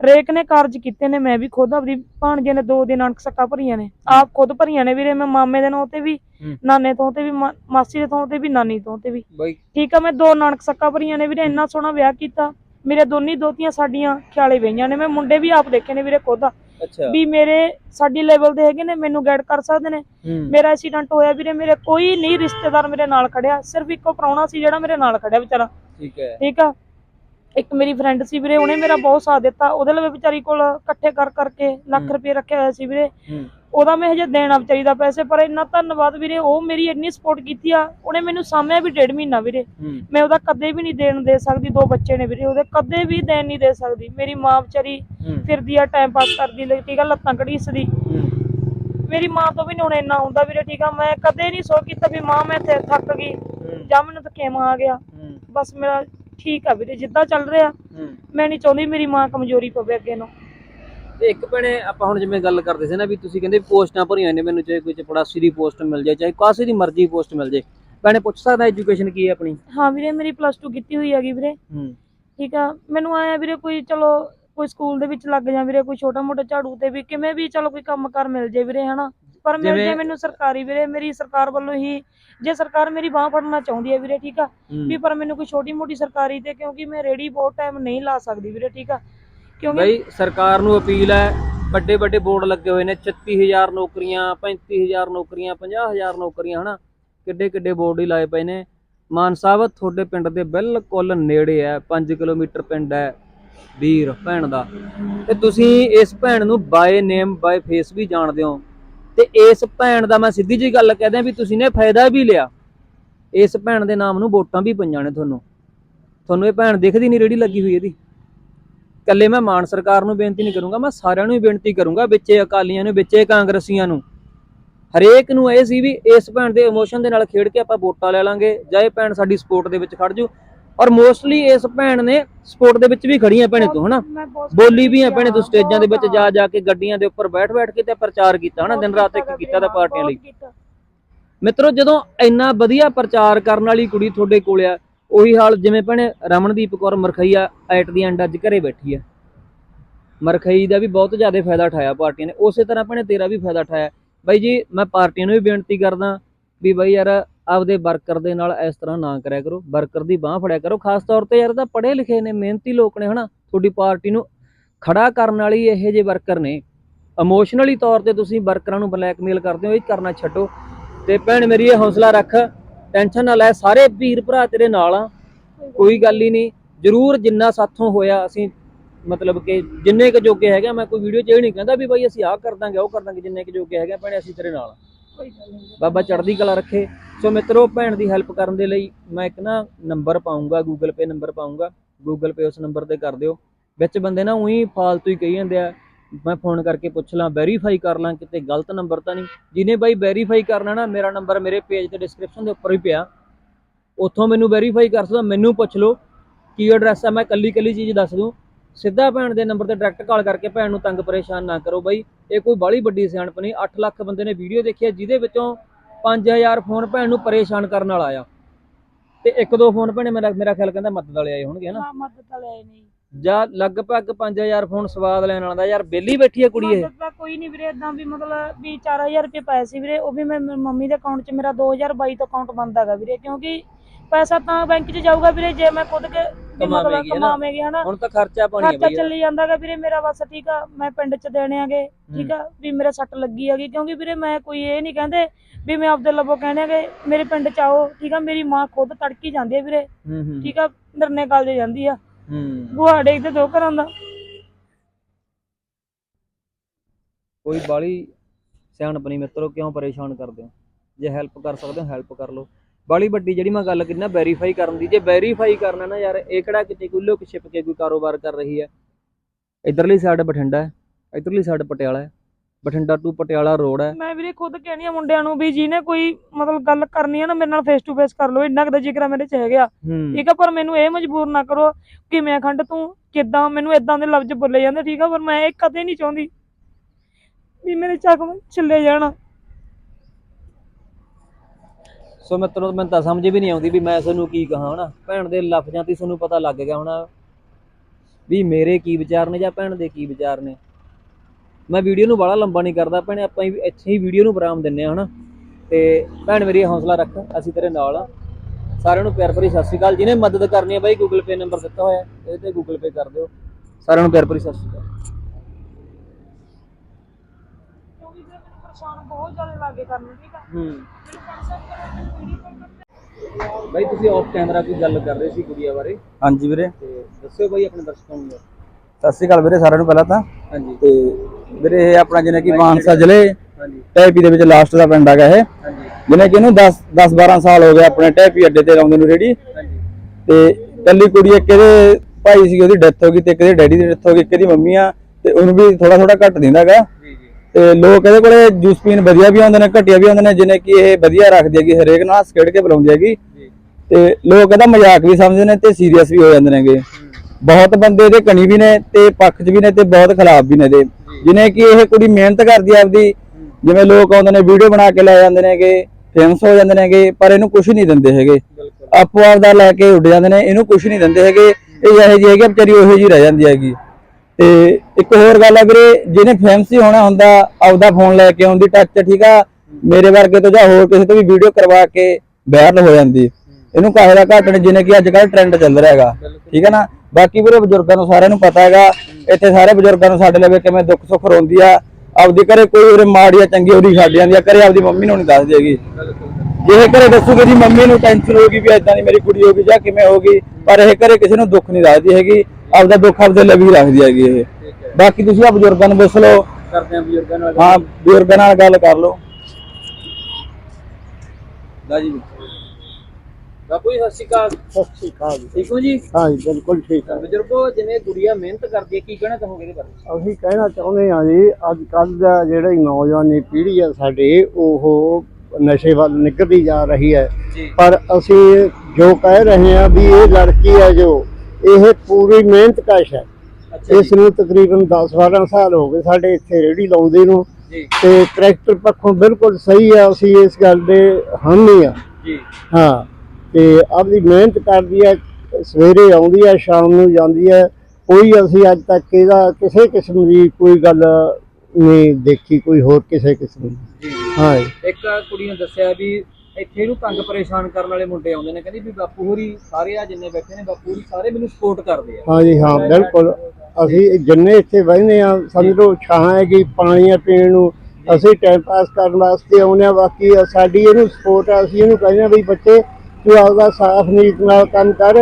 ਰੇਕ ਨੇ ਕਾਰਜ ਕੀਤੇ ਨੇ ਮੈਂ ਵੀ ਖੁਦ ਆਪਦੀ ਭਾਣਜੇ ਨੇ ਦੋ ਦਿਨ ਅਣਖ ਸੱਕਾ ਭਰੀਆਂ ਨੇ। ਆਪ ਖੁਦ ਭਰੀਆਂ ਨੇ ਵੀਰੇ ਮੈਂ ਮਾਮੇ ਦੇ ਨਾਂ ਤੇ ਵੀ। ਨਾਨੇ ਤੋਂ ਤੇ ਵੀ ਮਾ- ਮਾਸੀ ਦੇ ਤੋਂ ਤੇ ਵੀ ਨਾਨੀ ਤੋਂ ਤੇ ਵੀ। ਬਾਈ। ਠੀਕ ਆ ਮੈਂ ਦੋ ਨਾਨਕ ਸੱਕਾ ਭਰੀਆਂ ਨੇ ਵੀਰੇ ਇੰਨਾ ਸੋਹਣਾ ਵਿਆਹ ਕੀਤਾ। ਮੇਰੇ ਦੋਨੀ ਦੋਤੀਆਂ ਸਾਡੀਆਂ ਖਿਆਲੇ ਵਈਆਂ ਨੇ। ਮੈਂ ਮੁੰਡੇ ਵੀ ਆਪ ਦੇਖੇ ਨੇ ਵੀਰੇ ਖੁਦ। ਅੱਛਾ। ਵੀ ਮੇਰੇ ਸਾਡੀ ਲੈਵਲ ਦੇ ਹੈਗੇ ਨੇ ਮੈਨੂੰ ਗਾਈਡ ਕਰ ਸਕਦੇ ਨੇ। ਹੂੰ। ਮੇਰਾ ਐਕਸੀਡੈਂਟ ਹੋਇਆ ਵੀਰੇ ਮੇਰੇ ਕੋਈ ਨਹੀਂ ਰਿਸ਼ਤੇਦਾਰ ਮੇਰੇ ਨਾਲ ਖੜਿਆ। ਸਿਰਫ ਇੱਕੋ ਪ੍ਰਾਹੁਣਾ ਸੀ ਜਿਹੜਾ ਮੇਰੇ ਨਾਲ ਖੜਿਆ ਵਿਚਾਰਾ। ਠੀਕ ਹੈ। ਠੀਕ ਆ? ਇੱਕ ਮੇਰੀ ਫਰੈਂਡ ਸੀ ਵੀਰੇ ਉਹਨੇ ਮੇਰਾ ਬਹੁਤ ਸਾਥ ਦਿੱਤਾ। ਉਹਦੇ ਲਈ ਵਿਚਾਰੀ ਕੋਲ ਇਕੱਠੇ ਕਰ ਕਰਕੇ ਲੱਖ। ਰੁਪਏ ਰੱਖਿਆ ਹੋਇਆ ਸੀ ਵੀਰੇ। ਉਹਦਾ ਮੈਂ ਹਜੇ ਦੇਣਾ ਵਿਚਾਰੀ ਦਾ ਪੈਸੇ ਪਰ ਇੰਨਾ ਧੰਨਵਾਦ ਵੀਰੇ ਉਹ ਮੇਰੀ ਇੰਨੀ ਸਪੋਰਟ ਕੀਤੀ ਆ ਉਹਨੇ ਮੈਨੂੰ ਸਾਂਭਿਆ ਵੀ ਡੇਢ ਮਹੀਨਾ ਵੀਰੇ। ਮੈਂ ਉਹਦਾ ਕਦੇ ਵੀ ਨਹੀਂ ਦੇਣ ਦੇ ਸਕਦੀ ਦੋ ਬੱਚੇ ਨੇ ਵੀਰੇ ਉਹਦੇ ਕਦੇ ਵੀ ਦੇਣ ਨਹੀਂ ਦੇ ਸਕਦੀ। ਮੇਰੀ ਮਾਂ ਵਿਚਾਰੀ ਫਿਰਦੀ ਆ ਟਾਈਮ ਪਾਸ ਕਰਦੀ ਠੀਕ ਆ ਲੱਤਾਂ ਘੜੀਸਦੀ ਮੇਰੀ ਮਾਂ ਤੋਂ ਵੀ ਹੁਣ ਇੰਨਾ ਹੁੰਦਾ ਵੀਰੇ ਠੀਕ ਆ ਮੈਂ ਕਦੇ ਨਹੀਂ ਸੋਚ ਕੀਤਾ ਵੀ ਮਾਂ ਮੈਂ ਥੱਕ ਗਈ ਜਾਂ ਮੈਨੂੰ ਥਕੇਵਾਂ ਆ ਗਿਆ। ਬਸ ਮੇਰਾ ਠੀਕ ਆ ਵੀਰੇ ਜਿੱਦਾਂ ਚੱਲ ਰਿਹਾ ਹੂੰ। ਮੈਂ ਨਹੀਂ ਚਾਹੁੰਦੀ ਮੇਰੀ ਮਾਂ ਕਮਜ਼ੋਰੀ ਪਵੇ ਅੱਗੇ ਨੂੰ। ਤੇ ਇੱਕ ਭੈਣੇ ਆਪਾਂ ਹੁਣ ਜਿਵੇਂ ਗੱਲ ਕਰਦੇ ਸੀ ਨਾ ਵੀ ਤੁਸੀਂ ਕਹਿੰਦੇ ਪੋਸਟਾਂ ਭਰੀਆਂ ਨੇ ਮੈਨੂੰ ਚਾਹੇ ਕੋਈ ਚਪੜਾਸੀ ਦੀ ਪੋਸਟ ਮਿਲ ਜਾਏ ਚਾਹੇ ਕਾਸੇ ਦੀ ਮਰਜ਼ੀ ਪੋਸਟ ਮਿਲ ਜਾਏ। ਭੈਣੇ ਪੁੱਛ ਸਕਦਾ ਐਜੂਕੇਸ਼ਨ ਕੀ ਹੈ ਆਪਣੀ? ਹਾਂ ਵੀਰੇ ਮੇਰੀ ਪਲੱਸ 2 ਕੀਤੀ ਹੋਈ ਹੈਗੀ ਵੀਰੇ। ਹੂੰ। ਠੀਕ ਆ ਮੈਨੂੰ ਆਇਆ ਵੀਰੇ ਕੋਈ ਚਲੋ ਕੋਈ ਸਕੂਲ ਦੇ ਵਿੱਚ ਲੱਗ ਜਾ ਵੀਰੇ ਕੋਈ ਛੋਟਾ ਮੋਟਾ ਝਾੜੂ ਤੇ ਵੀ ਕਿਵੇਂ ਵੀ ਚਲੋ ਕੋਈ ਕੰਮ ਕਰ ਮਿਲ ਜੇ ਵੀਰੇ ਹਨਾ। ਪਰ ਮਿਲ ਜੇ ਮੈਨੂੰ ਸਰਕਾਰੀ ਵੀਰੇ ਮੇਰੀ ਸਰਕਾਰ ਵੱਲੋਂ ਹੀ ਜੇ ਸਰਕਾਰ ਮੇਰੀ ਬਾਹ ਫੜਨਾ ਚਾਹੁੰਦੀ ਹੈ ਵੀਰੇ ਠੀਕ ਆ? ਵੀ ਪਰ ਮੈਨੂੰ ਕੋਈ ਛੋਟੀ ਮੋਟੀ ਸਰਕਾਰੀ ਤੇ ਕਿਉਂਕਿ ਮੈਂ ਰੇੜੀ ਬਹੁਤ ਟਾਈਮ ਨਹੀਂ ਲਾ ਸਕਦੀ ਵੀਰੇ ਠੀਕ ਆ? ਕਿਉਂਕਿ ਬਈ ਸਰਕਾਰ ਨੂੰ ਅਪੀਲ ਹੈ ਵੱਡੇ ਵੱਡੇ ਬੋਰਡ ਲੱਗੇ ਹੋਏ ਨੇ 36000 ਨੌਕਰੀਆਂ 35000 ਨੌਕਰੀਆਂ 50000 ਨੌਕਰੀਆਂ ਹਨਾ? ਕਿੱਡੇ ਕਿੱਡੇ ਬੋਰਡ ਹੀ ਲਾਏ ਪਏ ਨੇ। ਮਾਨ ਸਾਹਿਬ ਤੁਹਾਡੇ ਪਿੰਡ ਦੇ ਬਿਲਕੁਲ ਨੇੜੇ ਹੈ 5 ਕਿਲੋਮੀਟਰ ਪਿੰਡ ਹੈ ਵੀਰ ਭੈਣ ਦਾ। ਤੇ ਤੁਸੀਂ ਇਸ ਭੈਣ ਨੂੰ ਬਾਏ ਨੇਮ ਬਾਏ ਫੇਸ ਵੀ ਜਾਣਦੇ ਹੋ। ਤੇ ਇਸ ਭੈਣ ਦਾ ਮੈਂ ਸਿੱਧੀ ਜੀ ਗੱਲ ਕਹਿ ਦਿਆਂ ਵੀ ਤੁਸੀਂ ਨੇ ਫਾਇਦਾ ਵੀ ਲਿਆ। ਇਸ ਭੈਣ ਦੇ ਨਾਮ ਨੂੰ ਵੋਟਾਂ ਵੀ ਪਈਆਂ ਨੇ ਤੁਹਾਨੂੰ। ਤੁਹਾਨੂੰ ਇਹ ਭੈਣ ਦਿਖਦੀ ਨਹੀਂ ਰੇੜੀ ਲੱਗੀ ਹੋਈ ਇਹਦੀ। ਕੱਲੇ ਮੈਂ ਮਾਨ ਸਰਕਾਰ ਨੂੰ ਬੇਨਤੀ ਨਹੀਂ ਕਰੂੰਗਾ, ਮੈਂ ਸਾਰਿਆਂ ਨੂੰ ਹੀ ਬੇਨਤੀ ਕਰੂੰਗਾ, ਵਿੱਚੇ ਅਕਾਲੀਆਂ ਨੂੰ, ਵਿੱਚੇ ਕਾਂਗਰਸੀਆਂ ਨੂੰ। ਹਰੇਕ ਨੂੰ ਇਹ ਸੀ ਵੀ ਇਸ ਭੈਣ ਦੇ ਇਮੋਸ਼ਨ ਦੇ ਨਾਲ ਖੇਡ ਕੇ ਆਪਾਂ ਵੋਟਾਂ ਲੈ ਲਾਂਗੇ, ਜਾਂ ਇਹ ਭੈਣ ਸਾਡੀ ਸਪੋਰਟ ਦੇ ਵਿੱਚ ਖੜ ਜੂ। ਔਰ ਮੋਸਟਲੀ ਇਸ ਭੈਣ ਨੇ ਸਪੋਰਟ ਦੇ ਵਿੱਚ ਵੀ ਖੜੀਆਂ ਭੈਣੇ ਤੂੰ ਹਨਾ? ਬੋਲੀ ਵੀ ਆ ਭੈਣੇ ਤੂੰ ਸਟੇਜਾਂ ਦੇ ਵਿੱਚ ਜਾ ਜਾ ਕੇ ਗੱਡੀਆਂ ਦੇ ਉੱਪਰ ਬੈਠ ਬੈਠ ਕੇ ਤੇ ਪ੍ਰਚਾਰ ਕੀਤਾ ਹਨਾ? ਦਿਨ ਰਾਤ ਇੱਕ ਕੀਤਾ ਤਾਂ ਪਾਰਟੀਆਂ ਲਈ। ਮਿੱਤਰੋ ਜਦੋਂ ਇੰਨਾ ਵਧੀਆ ਪ੍ਰਚਾਰ ਕਰਨ ਵਾਲੀ ਕੁੜੀ ਤੁਹਾਡੇ ਕੋਲ ਆ ਉਹੀ ਹਾਲ ਜਿਵੇਂ ਭੈਣੇ Ramandeep Kaur Markhaiya at the end ਅੱਜ ਘਰੇ ਬੈਠੀ ਆ। ਮਰਖਈ ਦਾ ਵੀ ਬਹੁਤ ਜ਼ਿਆਦਾ ਫਾਇਦਾ ਉਠਾਇਆ ਪਾਰਟੀਆਂ ਨੇ। ਉਸੇ ਤਰ੍ਹਾਂ ਭੈਣੇ ਤੇਰਾ ਵੀ ਫਾਇਦਾ ਉਠਾਇਆ। ਬਾਈ ਜੀ ਮੈਂ ਪਾਰਟੀਆਂ ਨੂੰ ਵੀ ਬੇਨਤੀ ਕਰਦਾ ਵੀ ਬਾਈ ਯਾਰ ਆਪਦੇ ਵਰਕਰ ਦੇ ਨਾਲ ਇਸ ਤਰ੍ਹਾਂ ਨਾ ਕਰਿਆ ਕਰੋ ਵਰਕਰ ਦੀ ਬਾਹ ਫੜਿਆ ਕਰੋ। ਖਾਸ ਤੌਰ ਤੇ ਯਾਰ ਤਾਂ ਪੜ੍ਹੇ ਲਿਖੇ ਨੇ ਮਿਹਨਤੀ ਲੋਕ ਨੇ ਹਨਾ? ਤੁਹਾਡੀ ਪਾਰਟੀ ਨੂੰ ਖੜਾ ਕਰਨ ਵਾਲੀ ਇਹੋ ਜਿਹੇ ਵਰਕਰ ਨੇ। ਇਮੋਸ਼ਨਲੀ ਤੌਰ ਤੇ ਤੁਸੀਂ ਵਰਕਰਾਂ ਨੂੰ ਬਲੈਕਮੇਲ ਕਰਦੇ ਹੋ ਇਹ ਕਰਨਾ ਛੱਡੋ। ਤੇ ਭੈਣ ਮੇਰੀ ਇਹ ਹੌਸਲਾ ਰੱਖ ਟੈਨਸ਼ਨ ਨਾ ਲੈ ਸਾਰੇ ਵੀਰ ਭਰਾ ਤੇਰੇ ਨਾਲ ਆ ਕੋਈ ਗੱਲ ਹੀ ਨਹੀਂ। ਜਰੂਰ ਜਿੰਨਾ ਸਾਥੋਂ ਹੋਇਆ ਅਸੀਂ ਮਤਲਬ ਕਿ ਜਿੰਨੇ ਕੁ ਜੋਗੇ ਹੈਗੇ ਆ, ਮੈਂ ਕੋਈ ਵੀਡੀਓ 'ਚ ਇਹ ਨਹੀਂ ਕਹਿੰਦਾ ਵੀ ਬਾਈ ਅਸੀਂ ਆਹ ਕਰ ਦਾਂਗੇ ਉਹ ਕਰ ਦਾਂਗੇ ਜਿੰਨੇ ਕੁ ਜੋਗੇ ਹੈਗੇ ਆ, ਭੈਣੇ ਅਸੀਂ ਤੇਰੇ ਨਾਲ ਆ। ਬਾਬਾ ਚੜ੍ਹਦੀ ਕਲਾ ਰੱਖੇ। ਸੋ ਮਿੱਤਰੋ, ਭੈਣ ਦੀ ਹੈਲਪ ਕਰਨ ਦੇ ਲਈ ਮੈਂ ਇੱਕ ਨਾ ਨੰਬਰ ਪਾਉਂਗਾ ਗੂਗਲ ਪੇ ਨੰਬਰ ਪਾਉਂਗਾ ਗੂਗਲ ਪੇ ਉਸ ਨੰਬਰ ਤੇ ਕਰ ਦਿਓ। ਵਿੱਚ ਬੰਦੇ ਨਾ ਉਹੀ ਫਾਲਤੂ ਹੀ ਕਹੀ ਜਾਂਦੇ ਆ, ਮੈਂ ਫੋਨ ਕਰਕੇ ਪੁੱਛ ਲਾਂ ਵੈਰੀਫਾਈ ਕਰ ਲਾਂ, ਕਿਤੇ ਗਲਤ ਨੰਬਰ ਤਾਂ ਨਹੀਂ। ਜਿਹਨੇ ਬਾਈ ਵੈਰੀਫਾਈ ਕਰਨਾ ਨਾ, ਮੇਰਾ ਨੰਬਰ ਮੇਰੇ ਪੇਜ ਤੇ ਡਿਸਕ੍ਰਿਪਸ਼ਨ ਦੇ ਉੱਪਰ ਹੀ ਪਿਆ। ਉੱਥੋਂ ਮੈਨੂੰ ਵੈਰੀਫਾਈ ਕਰ ਸਕਦਾ, ਮੈਨੂੰ ਪੁੱਛ ਲਓ, ਕੀ ਐਡਰੈਸ ਆ, ਮੈਂ ਕੱਲੀ ਕੱਲੀ ਚੀਜ਼ ਦੱਸ ਦੂੰ। ਸਿੱਧਾ ਭੈਣ ਦੇ ਨੰਬਰ ਤੇ ਡਾਇਰੈਕਟ ਕਾਲ ਕਰਕੇ ਭੈਣ ਨੂੰ ਤੰਗ ਪਰੇਸ਼ਾਨ ਨਾ ਕਰੋ ਬਾਈ। ਇਹ ਕੋਈ ਬਾਹਲੀ ਵੱਡੀ ਸਿਆਣਪ ਨਹੀਂ 8 ਲੱਖ ਬੰਦੇ ਨੇ ਵੀਡੀਓ ਦੇਖੀ ਆ ਜਿਹਦੇ ਵਿੱਚੋਂ 5000 ਫੋਨ ਭੈਣ ਨੂੰ ਪਰੇਸ਼ਾਨ ਕਰਨ ਵਾਲਾ ਆ। ਤੇ ਇੱਕ ਦੋ ਫੋਨ ਭੈਣੇ ਮੇਰਾ ਮੇਰਾ ਖਿਆਲ ਕਹਿੰਦਾ ਮਦਦ ਵਾਲੇ ਆਏ ਹੋਣਗੇ ਹਨਾ ਮਦਦ ਵਾਲੇ ਆਏ ਨਹੀਂ ਜਾਂ। ਲਗਭਗ 5000 ਫੋਨ ਸਵਾਦ ਲੈਣ ਵਾਲਾ। ਦਾ ਯਾਰ ਬੇਲੀ ਬੈਠੀ ਆ ਕੁੜੀ ਇਹ। ਮਦਦ ਤਾਂ ਕੋਈ ਨਹੀਂ ਵੀਰੇ ਇਦਾਂ ਵੀ ਮਤਲਬ ਵੀ 4000 ਰੁਪਏ ਪਾਏ ਸੀ ਵੀਰੇ ਉਹ ਵੀ ਮੈਂ ਮੇਰੀ ਮੰਮੀ ਦੇ ਅਕਾਊਂਟ 'ਚ ਮੇਰਾ 2022 ਤੋਂ ਅਕਾਊਂਟ ਬੰਦ ਹੈਗਾ ਵੀਰੇ ਕਿਉਂਕਿ ਪੈਸਾ ਤਾਂ ਬੈਂਕ 'ਚ ਜਾਊਗਾ ਵੀਰੇ ਜੇ ਮੈਂ ਖੁਦ ਕੇ ਵੀ ਮਤਲਬ ਕਮਾਵੇਂਗੀ ਹਨਾ। ਕਮਾਵੇਂਗੀ ਹਨਾ ਹੁਣ ਤਾਂ ਖਰਚਾ ਪਾਣੀ ਆ ਖਰਚਾ ਬਈ ਚੱਲੀ ਜਾਂਦਾਗਾ ਵੀਰੇ ਮੇਰਾ ਬਸ ਠੀਕ ਆ ਮੈਂ ਪਿੰਡ 'ਚ ਦੇਣੇ ਆਗੇ ਠੀਕ ਆ ਵੀ ਮੇਰੇ ਸੱਟ ਲੱਗੀ ਹੈਗੀ ਕਿਉਂਕਿ ਵੀਰੇ ਮੈਂ ਕੋਈ ਇਹ ਨਹੀਂ ਕਹਿੰਦੇ ਵੀ ਮੈਂ ਆਪਦੇ ਲੱਭੋ ਕਹਿੰਦੇ ਆਗੇ ਮੇਰੇ ਪਿੰਡ 'ਚ ਆਓ ਠੀਕ ਆ ਮੇਰੀ ਮਾਂ ਖੁਦ ਤੜਕੀ ਜਾਂਦੀ ਹੈ ਵੀਰੇ ਹੂੰ ਹੂੰ। ਠੀਕ ਆ ਨਰਨੇ ਕਾਲਜ ਜਾਂਦੀ ਆ। ਹੂੰ। ਗੁਹਾੜੇ ਦੇ ਦੋ ਘਰਾਂ ਦਾ। ਕੋਈ ਬਾਲੀ ਸਿਆਣਪ ਨਹੀਂ ਮਿੱਤਰੋ ਕਿਉਂ ਪਰੇਸ਼ਾਨ ਕਰਦੇ ਹੋ? ਜੇ ਹੈਲਪ ਕਰ ਸਕਦੇ ਹੋ ਹੈਲਪ ਕਰ ਲਓ। ਬਾਲੀ ਵੱਡੀ ਜਿਹੜੀ ਮੈਂ ਗੱਲ ਕਿੰਨਾ ਵੈਰੀਫਾਈ ਕਰਨ ਦੀ ਜੇ ਵੈਰੀਫਾਈ ਕਰਨਾ ਨਾ ਯਾਰ ਇਹ ਕਿਹੜਾ ਕਿਤੇ ਕੋਈ ਲੁਕ ਛਿਪ ਕੇ ਕੋਈ ਕਾਰੋਬਾਰ ਕਰ ਰਹੀ ਹੈ? ਇਧਰਲੀ ਸਾਈਡ ਬਠਿੰਡਾ ਹੈ ਇਧਰਲੀ ਸਾਈਡ ਪਟਿਆਲਾ ਹੈ ਬਠਿੰਡਾ ਟੂ ਪਟਿਆਲਾ ਰੋਡ ਹੈ। ਮੈਂ ਵੀਰੇ ਖੁਦ ਕਹਿਣੀ ਆ ਮੁੰਡਿਆਂ ਨੂੰ ਵੀ ਜਿਹਨੇ ਕੋਈ ਮਤਲਬ ਗੱਲ ਕਰਨੀ ਆ ਨਾ ਮੇਰੇ ਨਾਲ ਫੇਸ ਟੂ ਫੇਸ ਕਰ ਲਓ ਇੰਨਾ ਕੁ ਤਾਂ ਜ਼ਿਕਰ ਮੇਰੇ 'ਚ ਹੈਗਾ। ਠੀਕ ਆ ਪਰ ਮੈਨੂੰ ਇਹ ਮਜਬੂਰ ਨਾ ਕਰੋ ਕਿ ਮੈਂ ਖੰਡ ਤੂੰ ਕਿੱਦਾਂ ਮੈਨੂੰ ਇਦਾਂ ਦੇ ਲਫ਼ਜ਼ ਬੋਲੇ ਜਾਂਦੇ ਠੀਕ ਆ ਪਰ ਮੈਂ ਇਹ ਕਦੇ ਨਹੀਂ ਚਾਹੁੰਦੀ ਵੀ ਮੇਰੇ ਚੱਕ ਛਿੱਲੇ ਜਾਣ। ਸੋ ਮਿੱਤਰੋ, ਮੈਨੂੰ ਤਾਂ ਸਮਝ ਵੀ ਨਹੀਂ ਆਉਂਦੀ ਵੀ ਮੈਂ ਤੁਹਾਨੂੰ ਕੀ ਕਹਾਂ, ਹਨਾ? ਭੈਣ ਦੇ ਲਫ਼ਜ਼ਾਂ ਤੇ ਤੁਹਾਨੂੰ ਪਤਾ ਲੱਗ ਗਿਆ ਹੋਣਾ ਵੀ ਮੇਰੇ ਕੀ ਵਿਚਾਰ ਨੇ ਜਾਂ ਭੈਣ ਦੇ ਕੀ ਵਿਚਾਰ ਨੇ। ਮੈਂ ਵੀਡੀਓ ਨੂੰ ਬੜਾ ਲੰਬਾ ਨਹੀਂ ਕਰਦਾ, ਭੈਣੇ, ਆਪਾਂ ਹੀ ਇੱਥੇ ਹੀ ਵੀਡੀਓ ਨੂੰ ਵਿਰਾਮ ਦਿੰਨੇ ਆ ਹਨਾ? ਤੇ ਭੈਣ ਮੇਰੀ ਹੌਸਲਾ ਰੱਖ, ਅਸੀਂ ਤੇਰੇ ਨਾਲ ਆ। ਸਾਰਿਆਂ ਨੂੰ ਪਿਆਰ ਭਰੀ ਸਤਿ ਸ਼੍ਰੀ ਅਕਾਲ। ਜਿਹਨੇ ਮਦਦ ਕਰਨੀ ਹੈ ਬਾਈ ਗੂਗਲ ਪੇ ਨੰਬਰ ਦਿੱਤਾ ਹੋਇਆ, ਇਹਦੇ ਤੇ ਗੂਗਲ ਪੇ ਕਰ ਦਿਓ। ਸਾਰਿਆਂ ਨੂੰ ਪਿਆਰ ਭਰੀ ਸਤਿ ਸ਼੍ਰੀ ਅਕਾਲ। ਬਹੁਤ ਜ਼ਿਆਦਾ ਲੱਗੇ ਕਰਨ ਠੀਕ ਆ? ਹੂੰ। ਮੈਨੂੰ ਬਾਈ ਤੁਸੀਂ ਆਫ ਕੈਮਰਾ ਕੋਈ ਗੱਲ ਕਰ ਰਹੇ ਸੀ ਕੁੜੀਆਂ ਬਾਰੇ? ਹਾਂਜੀ ਵੀਰੇ। ਤੇ ਦੱਸਿਓ ਬਾਈ ਆਪਣੇ ਦਰਸ਼ਕਾਂ ਨੂੰ। ਸਤਿ ਸ਼੍ਰੀ ਅਕਾਲ ਵੀਰੇ ਸਾਰਿਆਂ ਨੂੰ ਪਹਿਲਾਂ ਤਾਂ। ਹਾਂਜੀ। ਤੇ ਵੀਰੇ ਇਹ ਆਪਣਾ ਜਿਹਨੇ ਕਿ ਮਾਨਸਾ ਜ਼ਿਲ੍ਹੇ ਹਾਂਜੀ। ਟੈਪੀ ਦੇ ਵਿੱਚ ਲਾਸਟ ਦਾ ਪਿੰਡ ਹੈਗਾ ਇਹ। ਹਾਂਜੀ। ਜਿਹਨੇ ਕਿ ਇਹਨੂੰ 10 10 12 ਸਾਲ ਹੋ ਗਏ ਆਪਣੇ ਟੈਪੀ ਅੱਡੇ ਤੇ ਲਾਉਂਦੇ ਨੂੰ ਰੇੜੀ। ਹਾਂਜੀ। ਤੇ ਕੱਲੀ ਕੁੜੀ ਇੱਕ ਇਹਦੇ ਭਾਈ ਸੀ ਉਹਦੀ ਡੈਥ ਹੋ ਗਈ ਤੇ ਇੱਕ ਇਹਦੇ ਡੈਡੀ ਦੀ ਡੈਥ ਹੋ ਗਈ ਇੱਕ ਇਹਦੀ ਮੰਮੀ ਆ ਤੇ ਉਹਨੂੰ ਵੀ ਥੋੜਾ ਥੋੜਾ ਘੱਟ ਦਿੰਦਾਗਾ ਤੇ ਲੋਕ ਇਹਦੇ ਕੋਲੇ ਜੂਸ ਪੀਣ ਵਧੀਆ ਵੀ ਆਉਂਦੇ ਨੇ ਘਟੀਆ ਵੀ ਆਉਂਦੇ ਨੇ ਜਿਹਨੇ ਕਿ ਇਹ ਵਧੀਆ ਰੱਖਦੀ ਹੈਗੀ ਹਰੇਕ ਨਾਲ ਖੇਡ ਕੇ ਬੁਲਾਉਂਦੀ ਹੈਗੀ। ਜੀ। ਤੇ ਲੋਕ ਇਹਦਾ ਮਜ਼ਾਕ ਵੀ ਸਮਝਦੇ ਨੇ ਤੇ ਸੀਰੀਅਸ ਵੀ ਹੋ ਜਾਂਦੇ ਨੇਗੇ ਬਹੁਤ ਬੰਦੇ ਇਹਦੇ ਕਣੀ ਵੀ ਨੇ ਤੇ ਪੱਖ 'ਚ ਵੀ ਨੇ ਤੇ ਬਹੁਤ ਖਿਲਾਫ ਵੀ ਨੇ ਇਹਦੇ। ਜਿਨੇ ਕਿ ਇਹ ਕੁੜੀ ਮਿਹਨਤ ਕਰਦੀ ਆਪਦੀ ਜਿਵੇਂ ਲੋਕ ਆਉਂਦੇ ਨੇ ਵੀਡੀਓ ਬਣਾ ਕੇ ਲੈ ਜਾਂਦੇ ਨੇਗੇ ਫੇਮਸ ਹੋ ਜਾਂਦੇ ਨੇਗੇ ਪਰ ਇਹਨੂੰ ਕੁਝ ਨਹੀਂ ਦਿੰਦੇ ਹੈਗੇ। ਬਿਲਕੁਲ। ਆਪੋ ਆਪਦਾ ਲੈ ਕੇ ਉੱਡ ਜਾਂਦੇ ਨੇ ਇਹਨੂੰ ਕੁਝ ਨਹੀਂ ਦਿੰਦੇ ਹੈਗੇ। ਇਹ ਇਹੋ ਜਿਹੀ ਹੈਗੀ ਵਿਚਾਰੀ ਉਹੋ ਜਿਹੀ ਰਹਿ ਜਾਂਦੀ ਹੈਗੀ। ਤੇ ਇੱਕ ਹੋਰ ਗੱਲ ਆ ਵੀਰੇ, ਜਿਹਨੇ ਫੇਮਸ ਹੋਣਾ ਹੁੰਦਾ, ਆਪਦਾ ਫੋਨ ਲੈ ਕੇ ਆਉਂਦੀ ਟੱਚ ਠੀਕ ਆ? ਮੇਰੇ ਵਰਗੇ ਤੋਂ ਜਾਂ ਹੋਰ ਕਿਸੇ ਤੋਂ ਵੀ ਵੀਡੀਓ ਕਰਵਾ ਕੇ ਵਾਇਰਲ ਹੋ ਜਾਂਦੀ ਇਹਨੂੰ ਕਾਹੇ ਦਾ ਘੱਟ ਨਹੀਂ ਕਿ ਅੱਜ ਕੱਲ੍ਹ ਟ੍ਰੈਂਡ ਚੱਲ ਰਿਹਾ ਹੈਗਾ। ਠੀਕ ਹੈ ਨਾ? ਬਾਕੀ ਵੀਰੇ, ਬਜ਼ੁਰਗਾਂ ਨੂੰ ਸਾਰਿਆਂ ਨੂੰ ਪਤਾ ਹੈਗਾ, ਇੱਥੇ ਸਾਰੇ ਬਜ਼ੁਰਗਾਂ ਨੂੰ ਸਾਡੇ ਲਵੇ ਕਿਵੇਂ ਦੁੱਖ ਸੁੱਖ ਰੋਂਦੀ ਆ। ਆਪਦੀ ਘਰੇ ਕੋਈ ਉਰੇ ਮਾੜੀ ਆ ਚੰਗੀ ਉਹਦੀ ਛੱਡ ਜਾਂਦੀ ਆ, ਘਰੇ ਆਪਦੀ ਮੰਮੀ ਨੂੰ ਨਹੀਂ ਦੱਸਦੀ ਹੈਗੀ ਜੇ ਇਹ ਘਰੇ ਦੱਸੂਗੀ ਜੀ ਮੰਮੀ ਨੂੰ ਟੈਨਸ਼ਨ ਹੋਗੀ ਵੀ ਇਦਾਂ ਦੀ ਮੇਰੀ ਕੁੜੀ ਹੋਗੀ ਜਾਂ ਕਿਵੇਂ ਹੋਗੀ ਪਰ ਇਹ ਘਰੇ ਕਿਸੇ ਨੂੰ ਦੁੱਖ ਨਹੀਂ ਦੱਸਦੀ ਹੈਗੀ। ਆਪਦਾ ਦੁੱਖ ਆਪਦੇ ਲਈ ਰੱਖਦੀ ਹੈਗੀ ਇਹ। ਬਾਕੀ ਤੁਸੀਂ ਆ ਬਜ਼ੁਰਗਾਂ ਨੂੰ ਪੁੱਛ ਲਓ। ਕਰਦੇ ਆ ਬਜ਼ੁਰਗਾਂ ਨਾਲ ਹਾਂ ਬਜ਼ੁਰਗਾਂ ਨਾਲ ਗੱਲ ਕਰ ਲਓ। ਦਾ ਜੀ। ਬਾਪੂ ਜੀ ਸਤਿ ਸ਼੍ਰੀ ਅਕਾਲ। ਸਤਿ ਸ਼੍ਰੀ ਅਕਾਲ ਜੀ। ਠੀਕ ਹੋ ਜੀ? ਹਾਂ ਜੀ ਬਿਲਕੁਲ ਠੀਕ ਹੈ ਬਜ਼ੁਰਗੋ ਜਿਵੇਂ ਗੁੜੀਆ ਮਿਹਨਤ ਕਰਦੀ ਹੈ ਕੀ ਕਹਿਣਾ ਚਾਹੋਗੇ ਇਹਦੇ ਬਾਰੇ? ਅਸੀਂ ਕਹਿਣਾ ਚਾਹੁੰਦੇ ਹਾਂ ਜੀ ਅੱਜ ਕੱਲ ਦਾ ਜਿਹੜੀ ਨੌਜਵਾਨੀ ਪੀੜ੍ਹੀ ਹੈ ਸਾਡੀ ਉਹ ਨਸ਼ੇ ਵੱਲ ਨਿਕਲਦੀ ਜਾ ਰਹੀ ਹੈ। ਪਰ ਅਸੀਂ ਜੋ ਕਹਿ ਰਹੇ ਹਾਂ ਵੀ ਇਹ ਲੜਕੀ ਹੈ ਜੋ ਇਹ ਪੂਰੀ ਮਿਹਨਤ ਕਸ਼ ਹੈ। ਇਸ ਨੂੰ ਤਕਰੀਬਨ 10-12 ਸਾਲ ਹੋ ਗਏ ਸਾਡੇ ਇੱਥੇ ਰੇੜੀ ਲਾਉਂਦੇ ਨੂੰ। ਤੇ ਕਰੈਕਟਰ ਪੱਖੋਂ ਬਿਲਕੁਲ ਸਹੀ ਹੈ ਅਸੀਂ ਇਸ ਗੱਲ ਦੇ ਹਾਮੀ ਆ। ਜੀ। ਹਾਂ ਤੇ ਆਪਦੀ ਮਿਹਨਤ ਕਰਦੀ ਹੈ ਸਵੇਰੇ ਆਉਂਦੀ ਹੈ ਸ਼ਾਮ ਨੂੰ ਜਾਂਦੀ ਹੈ ਕੋਈ ਅਸੀਂ ਅੱਜ ਤੱਕ ਇਹਦਾ ਕਿਸੇ ਕਿਸਮ ਦੀ ਕੋਈ ਗੱਲ ਨਹੀਂ ਦੇਖੀ ਕੋਈ ਹੋਰ ਕਿਸੇ ਕਿਸਮ ਦੀ। ਹਾਂ। ਇੱਕ ਕੁੜੀ ਨੇ ਦੱਸਿਆ ਵੀ ਇੱਥੇ ਇਹਨੂੰ ਤੰਗ ਪਰੇਸ਼ਾਨ ਕਰਨ ਵਾਲੇ ਮੁੰਡੇ ਆਉਂਦੇ ਨੇ ਕਹਿੰਦੀ ਵੀ ਬਾਪੂ ਹੋਰੀ ਸਾਰੇ ਆ ਜਿੰਨੇ ਬੈਠੇ ਨੇ ਬਾਪੂ ਹੋਰੀ ਸਾਰੇ ਮੈਨੂੰ ਸਪੋਰਟ ਕਰਦੇ ਆ। ਹਾਂ ਜੀ ਹਾਂ ਬਿਲਕੁਲ ਅਸੀਂ ਜਿੰਨੇ ਇੱਥੇ ਬਹਿੰਦੇ ਆ ਸਮਝ ਲਓ ਛਾਂ ਹੈਗੀ ਪਾਣੀ ਆ ਪੀਣ ਨੂੰ ਅਸੀਂ ਟਾਈਮ ਪਾਸ ਕਰਨ ਵਾਸਤੇ ਆਉਂਦੇ ਆ ਬਾਕੀ ਸਾਡੀ ਇਹਨੂੰ ਸਪੋਰਟ ਆ ਅਸੀਂ ਇਹਨੂੰ ਕਹਿੰਦੇ ਆ ਵੀ ਬੱਚੇ ਤੂੰ ਆਪਦਾ ਸਾਫ਼ ਨੀਤ ਨਾਲ ਕੰਮ ਕਰ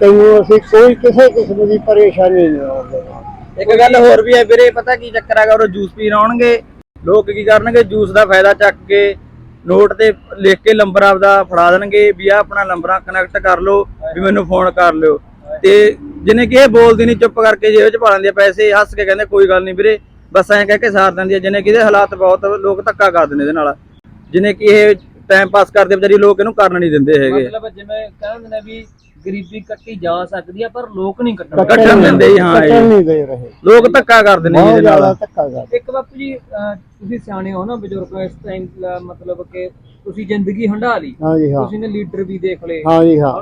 ਤੈਨੂੰ ਅਸੀਂ ਕੋਈ ਕਿਸੇ ਕਿਸਮ ਦੀ ਪਰੇਸ਼ਾਨੀ ਨਹੀਂ ਆਉਂਦੀ। ਇੱਕ ਗੱਲ ਹੋਰ ਵੀ ਹੈ ਵੀਰੇ ਪਤਾ ਕੀ ਚੱਕਰ ਹੈਗਾ ਉਹ ਜੂਸ ਪੀਣ ਆਉਣਗੇ ਲੋਕ ਕੀ ਕਰਨਗੇ ਜੂਸ ਦਾ ਫਾਇਦਾ ਚੱਕ ਕੇ ਨੋਟ ਤੇ ਲਿਖ ਕੇ ਨੰਬਰ ਆਪਦਾ ਫੜਾ ਦੇਣਗੇ ਵੀ ਆ ਆਪਣਾ ਨੰਬਰਾਂ ਕਨੈਕਟ ਕਰ ਲਓ, ਵੀ ਮੈਨੂੰ ਫੋਨ ਕਰ ਲਿਓ। ਤੇ ਜਿਹਨੇ ਕਿ ਇਹ ਬੋਲਦੀ ਨਹੀਂ ਚੁੱਪ ਕਰਕੇ ਜੇਬ 'ਚ ਪਾ ਲੈਂਦੇ ਪੈਸੇ ਹੱਸ ਕੇ ਕਹਿੰਦੇ ਕੋਈ ਗੱਲ ਨਹੀਂ ਵੀਰੇ, ਬਸ ਐਂ ਕਹਿ ਕੇ ਸਾਰ ਦਿੰਦੀ ਜਿਹਨੇ ਕਿ ਇਹਦੇ ਹਾਲਾਤ ਬਹੁਤ ਲੋਕ ਧੱਕਾ ਕਰਦੇ ਨੇ ਇਹਦੇ ਨਾਲ। ਜਿਹਨੇ ਕਿ ਇਹ ਟਾਈਮ ਪਾਸ ਕਰਦੇ ਵਿਚਾਰੀ ਲੋਕ ਇਹਨੂੰ ਕਰਨ ਨਹੀਂ ਦਿੰਦੇ ਹੈਗੇ। ਮਤਲਬ ਜਿਵੇਂ ਕਹਿੰਦੇ ਨੇ ਵੀ ਗਰੀਬੀ ਕੱਟੀ ਜਾ ਸਕਦੀ ਆ ਪਰ ਲੋਕ ਨਹੀਂ ਕੱਟਣ ਕੱਟਣ ਦਿੰਦੇ। ਹਾਂ ਜੀ। ਕੱਟਣ ਨਹੀਂ ਦੇ ਰਹੇ। ਲੋਕ ਧੱਕਾ ਕਰਦੇ ਨੇ ਇਹਦੇ ਨਾਲ। ਧੱਕਾ ਇੱਕ ਬਾਪੂ ਜੀ ਤੁਸੀਂ ਸਿਆਣੇ ਹੋ ਨਾ ਬਜ਼ੁਰਗ ਇਸ ਟਾਈਮ ਮਤਲਬ ਕਿ ਤੁਸੀਂ ਜ਼ਿੰਦਗੀ ਹੰਢਾ ਲਈ। ਹਾਂ ਹਾਂ। ਤੁਸੀਂ ਨੇ ਲੀਡਰ ਵੀ ਦੇਖ ਲਏ। ਹਾਂ ਜੀ ਹਾਂ।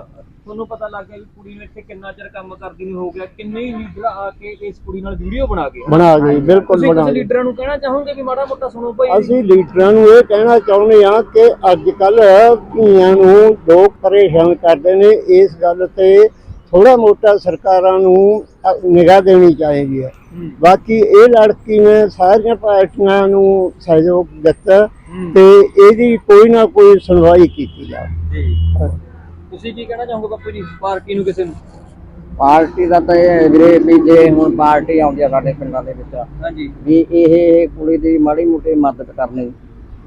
ਤੁਹਾਨੂੰ ਪਤਾ ਲੱਗ ਗਿਆ ਵੀ ਕੁੜੀ ਨੂੰ ਇੱਥੇ ਕਿੰਨਾ ਚਿਰ ਕੰਮ ਕਰਦੀ ਨੂੰ ਹੋ ਗਿਆ ਕਿੰਨੇ ਹੀ ਲੀਡਰ ਆ ਕੇ ਇਸ ਕੁੜੀ ਨਾਲ ਵੀਡੀਓ ਬਣਾ ਗਏ। ਬਣਾ ਗਈ ਬਿਲਕੁਲ ਤੁਸੀਂ ਬਣਾ ਗਈ ਲੀਡਰਾਂ ਨੂੰ ਕਹਿਣਾ ਚਾਹੋਗੇ ਵੀ ਮਾੜਾ ਮੋਟਾ ਸੁਣੋ ਭਾਈ? ਅਸੀਂ ਲੀਡਰਾਂ ਨੂੰ ਇਹ ਕਹਿਣਾ ਚਾਹੁੰਦੇ ਹਾਂ ਕਿ ਅੱਜ ਕੱਲ ਧੀਆਂ ਨੂੰ ਲੋਕ ਪਰੇਸ਼ਾਨ ਕਰਦੇ ਨੇ ਇਸ ਗੱਲ ਤੇ ਥੋੜਾ ਮੋਟਾ ਸਰਕਾਰਾਂ ਨੂੰ ਨਿਗਾਹ ਦੇਣੀ ਚਾਹੀਦੀ ਹੈ। ਹੂੰ। ਬਾਕੀ ਇਹ ਲੜਕੀ ਨੇ ਸਾਰੀਆਂ ਪਾਰਟੀਆਂ ਨੂੰ ਸਹਿਯੋਗ ਦਿੱਤਾ ਤੇ ਇਹਦੀ ਕੋਈ ਨਾ ਕੋਈ ਸੁਣਵਾਈ ਕੀਤੀ ਜਾਵੇ। ਜੀ। ਤੁਸੀਂ ਕੀ ਕਹਿਣਾ ਚਾਹੋਗੇ ਬਾਪੂ ਜੀ ਪਾਰਟੀ ਨੂੰ ਕਿਸੇ ਨੂੰ? ਪਾਰਟੀ ਦਾ ਤਾਂ ਇਹ ਹੈ ਵੀਰੇ ਵੀ ਜੇ ਹੁਣ ਪਾਰਟੀ ਆਉਂਦੀ ਆ ਸਾਡੇ ਪਿੰਡਾਂ ਦੇ ਵਿੱਚ ਹਾਂਜੀ। ਵੀ ਇਹ ਕੁੜੀ ਦੀ ਮਾੜੀ ਮੋਟੀ ਮਦਦ ਕਰਨੀ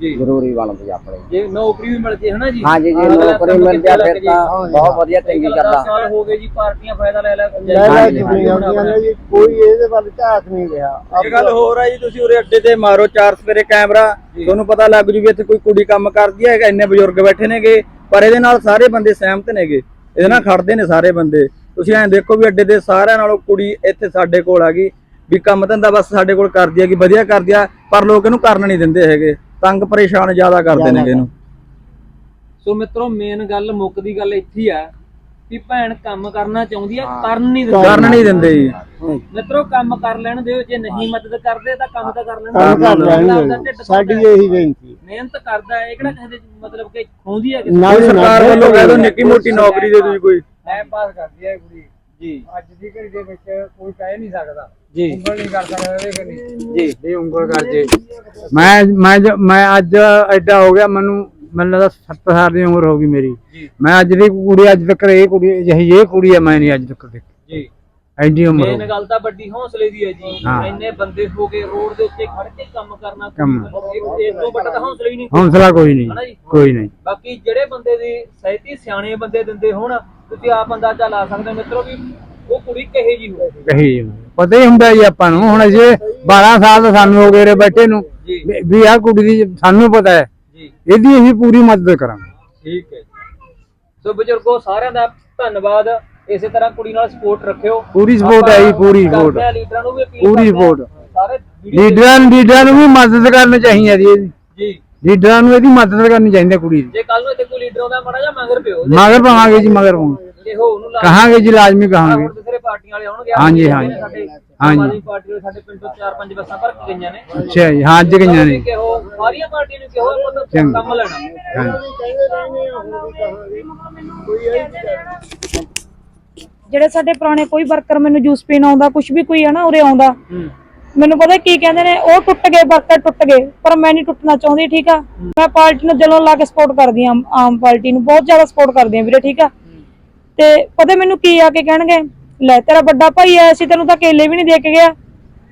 ਜੀ। ਜ਼ਰੂਰੀ ਬਣਦੀ ਆ ਆਪਣੇ। ਜੇ ਨੌਕਰੀ ਵੀ ਮਿਲ ਜੇ ਹਨਾ ਜੀ? ਹਾਂਜੀ ਜੇ ਅਗਲਾ ਨੌਕਰੀ ਮਿਲ ਜਾ ਫਿਰ ਤਾਂ ਜੇ। ਬਹੁਤ ਵਧੀਆ ਚੰਗੀ ਗੱਲ ਆ। ਸਾਲ ਹੋ ਗਏ ਜੀ ਪਾਰਟੀਆਂ ਫਾਇਦਾ ਲੈ ਲੈ ਜੀ ਕੋਈ ਇਹਦੇ ਵੱਲ ਝਾਕ ਨਹੀਂ ਰਿਹਾ। ਇਹ ਗੱਲ ਹੋਰ ਆ ਜੀ ਤੁਸੀਂ ਉਰੇ ਅੱਡੇ ਤੇ ਮਾਰੋ ਚਾਰ ਸਵੇਰੇ ਕੈਮਰਾ ਤੁਹਾਨੂੰ ਪਤਾ ਲੱਗ ਜੂ ਵੀ ਇੱਥੇ ਕੋਈ ਕੁੜੀ ਕੰਮ ਕਰਦੀ ਹੈ ਇੰਨੇ ਬਜ਼ੁਰਗ ਬੈਠੇ ਨੇਗੇ ਪਰ ਇਹਦੇ ਨਾਲ ਸਾਰੇ ਬੰਦੇ ਸਹਿਮਤ ਨੇਗੇ। ਇਹਦੇ ਨਾਲ ਖੜਦੇ ਨੇ ਸਾਰੇ ਬੰਦੇ। ਤੁਸੀਂ ਐਂ ਦੇਖੋ ਵੀ ਅੱਡੇ ਦੇ ਸਾਰਿਆਂ ਨਾਲੋਂ ਕੁੜੀ ਇੱਥੇ ਸਾਡੇ ਕੋਲ ਆ ਗਈ। ਵੀ ਕੰਮ ਧੰਦਾ ਬਸ ਸਾਡੇ ਕੋਲ ਕਰਦੀ ਹੈ ਕਿ ਵਧੀਆ ਕਰਦੀ ਆ ਪਰ ਲੋਕ ਇਹਨੂੰ ਕਰਨ ਨਹੀਂ ਦਿੰਦੇ ਹੈਗੇ। ਤੰਗ ਪਰੇਸ਼ਾਨ ਜ਼ਿਆਦਾ ਕਰਦੇ ਨੇਗੇ ਇਹਨੂੰ। ਸੋ ਮਿੱਤਰੋ ਮੇਨ ਗੱਲ ਮੁੱਕਦੀ ਗੱਲ ਇੱਥੇ ਆ। ਵੀ ਭੈਣ ਕੰਮ ਕਰਨਾ ਚਾਹੁੰਦੀ ਆ ਕਰਨ ਨਹੀਂ ਦਿੰਦੀ। ਕਰਨ ਨਹੀਂ ਦਿੰਦੇ ਜੀ। ਮਿੱਤਰੋ ਕੰਮ ਕਰ ਲੈਣ ਦਿਓ ਜੇ ਨਹੀਂ ਮਦਦ ਕਰਦੇ ਤਾਂ ਕੰਮ ਤਾਂ ਕਰ ਲੈਣ ਸਾਡੀ। ਇਹੀ ਬੇਨਤੀ ਹੈ। ਮਿਹਨਤ ਕਰਦਾ ਹੈ ਇਹ ਕਿਹੜਾ ਕਿਸੇ ਦੇ ਮਤਲਬ ਕਿ ਖੋਂਦੀ ਹੈ ਕਿਸੇ ਸਰਕਾਰ ਵੱਲੋਂ ਕਹਿ ਦੋ ਨਿੱਕੀ ਮੋਟੀ ਨੌਕਰੀ ਦੇ ਤੁਸੀਂ ਕੋਈ। ਟਾਈਮ ਪਾਸ ਕਰਦੀ ਹੈ ਕੁੜੀ। ਜੀ। ਅੱਜ ਦੀ ਘੜੀ ਦੇ ਵਿੱਚ ਕੋਈ ਕਹਿ ਨਹੀਂ ਸਕਦਾ। ਜੀ। ਉਂਗਲ ਨਹੀਂ ਕਰ ਸਕਦਾ ਇਹਦੇ ਕਨੀ ਜੀ। ਵੀ ਉਂਗਲ ਕਰ ਜੇ। ਮੈਂ ਮੈਂ ਜ- ਮੈਂ ਅੱਜ ਐਡਾ ਹੋ ਗਿਆ ਮੈਨੂੰ ਮੈਨੂੰ ਲੱਗਦਾ 70 ਸਾਲ ਦੀ ਉਮਰ ਹੋ ਗਈ ਮੇਰੀ। ਮੈਂ ਅੱਜ ਦੀ ਕੁੜੀ ਅੱਜ ਤੱਕ ਇਹ ਕੁੜੀ ਜਿਹੀ ਇਹ ਕੁੜੀ ਹੈ ਮੈਂ ਨਹੀਂ ਅੱਜ ਤੱਕ ਦੇਖੀ। ਜੀ। ਐਡੀ ਉਮਰ ਮੇਨ। ਗੱਲ ਤਾਂ ਵੱਡੀ ਹੌਸਲੇ ਦੀ ਹੈ ਜੀ। ਇੰਨੇ ਬੰਦੇ ਹੋ ਗਏ ਰੋਡ ਦੇ ਉੱਤੇ ਖੜ ਕੇ ਕੰਮ ਕਰਨਾ ਇਸ ਤੋਂ ਵੱਡਾ ਤਾਂ ਹੌਸਲਾ ਹੀ ਨਹੀਂ। ਹੌਸਲਾ ਕੋਈ ਨਹੀਂ? ਕੋਈ ਨਹੀਂ। ਬਾਕੀ ਜਿਹੜੇ ਬੰਦੇ ਦੀ ਸਹਿਤੀ ਸਿਆਣੇ ਬੰਦੇ ਦਿੰਦੇ ਹੋਣ ਤੁਸੀਂ ਆਪ ਅੰਦਾਜ਼ਾ ਲਾ ਸਕਦੇ ਮਿੱਤਰੋ ਵੀ ਉਹ ਕੁੜੀ ਕਹੇ ਜੀ ਹੋਵੇ। ਕਹੀ ਜੀ। ਪਤਾ ਹੀ ਹੁੰਦਾ ਜੀ ਆਪਾਂ ਨੂੰ। ਹੁਣ ਜੇ 12 ਸਾਲ ਸਾਨੂੰ ਹੋ ਗਏ ਰੇ ਬੈਠੇ ਨੂੰ। ਵੀ- ਆਹ ਕੁੜੀ ਦੀ ਸਾਨੂੰ ਪਤਾ ਹੈ। ਇਹਦੀ ਅਸੀਂ ਪੂਰੀ ਮਦਦ ਕਰਾਂਗੇ। ਠੀਕ ਹੈ ਸੋ ਬਜ਼ੁਰਗੋ ਸਾਰਿਆਂ ਦਾ ਧੰਨਵਾਦ। ਇਸੇ ਤਰ੍ਹਾਂ ਕੁੜੀ ਨਾਲ ਸਪੋਰਟ ਰੱਖਿਓ। ਪੂਰੀ support ਹੈ ਜੀ, ਪੂਰੀ ਕਰਦੇ support। ਹਾਂ, ਲੀਡਰਾਂ ਨੂੰ ਵੀ ਅਪੀਲ ਪੂਰੀ ਕਰਦੇ ਹਾਂ। support। ਸਾਰੇ video ਲੀਡਰਾਂ ਲੀਡਰਾਂ ਨੂੰ ਵੀ ਮਦਦ ਕਰਨੀ ਚਾਹੀਦੀ ਹੈ ਜੀ ਇਹਦੀ। ਜੀ। ਲੀਡਰਾਂ ਨੂੰ ਇਹਦੀ ਮਦਦ ਕਰਨੀ ਚਾਹੀਦੀ ਹੈ ਕੁੜੀ ਦੀ। ਜੇ ਕੱਲ ਨੂੰ ਇੱਥੇ ਕੋਈ ਲੀਡਰ ਆਉਂਦਾ ਮਾੜਾ ਜਾਂ ਮਗਰ ਪਿਓ। ਮਗਰ ਪਾਵਾਂਗੇ ਜੀ ਮਗਰ ਪਾਵਾਂਗੇ। ਜੇ ਹੋ ਉਹਨੂੰ ਲਾ ਕਹਾਂਗੇ ਜੀ ਲਾਜ਼ਮੀ ਕਹਾਂਗੇ। ਪਾਰਟੀਆਂ ਵਾਲੇ ਆਉਣਗੇ ਹਾਂਜੀ, ਹਾਂਜੀ। ਸਾਡੇ ਹਾਂਜੀ। ਪਾਰਟੀ ਵਾਲੇ ਸਾਡੇ ਪਿੰਡ ਤੋਂ ਚਾਰ ਪੰਜ ਬੱਸਾਂ ਭਰ ਕੇ ਗਈਆਂ ਨੇ ਅੱਛਾ ਜੀ ਹਾਂ ਅੱਜ ਗਈਆਂ ਨੇ ਕਿਹੋ ਸਾਰੀਆਂ ਪਾਰਟੀਆਂ ਨੂੰ ਕਿਹੋ ਮਤਲਬ ਚੰਗਾ। ਕੰਮ ਲੈਣਾ ਹਾਂਜੀ। ਜਿਹੜੇ ਸਾਡੇ ਪੁਰਾਣੇ ਕੋਈ ਵਰਕਰ ਮੈਨੂੰ ਜੂਸ ਪੀਣ ਆਉਂਦਾ ਕੁਝ ਵੀ ਕੋਈ ਹੈ ਨਾ ਉਰੇ ਆਉਂਦਾ ਮੈਨੂੰ ਪਤਾ ਕੀ ਕਹਿੰਦੇ ਨੇ ਉਹ ਟੁੱਟ ਗਏ ਵਰਕਰ ਟੁੱਟ ਗਏ ਪਰ ਮੈਂ ਨਹੀਂ ਟੁੱਟਣਾ ਚਾਹੁੰਦੀ ਠੀਕ ਆ ਮੈਂ ਪਾਰਟੀ ਨੂੰ ਦਿਲੋਂ ਲਾ ਕੇ ਸਪੋਰਟ ਕਰਦੀ ਆ ਆਮ ਪਾਰਟੀ ਨੂੰ ਬਹੁਤ ਜ਼ਿਆਦਾ ਸਪੋਰਟ ਕਰਦੀ ਆ ਵੀਰੇ ਠੀਕ ਆ ਤੇ ਪਤਾ ਮੈਨੂੰ ਕੀ ਆ ਕੇ ਕਹਿਣਗੇ ਲੈ ਤੇਰਾ ਵੱਡਾ ਭਾਈ ਆਇਆ ਸੀ ਤੈਨੂੰ ਤਾਂ ਕੇਲੇ ਵੀ ਨਹੀਂ ਦੇ ਕੇ ਗਿਆ।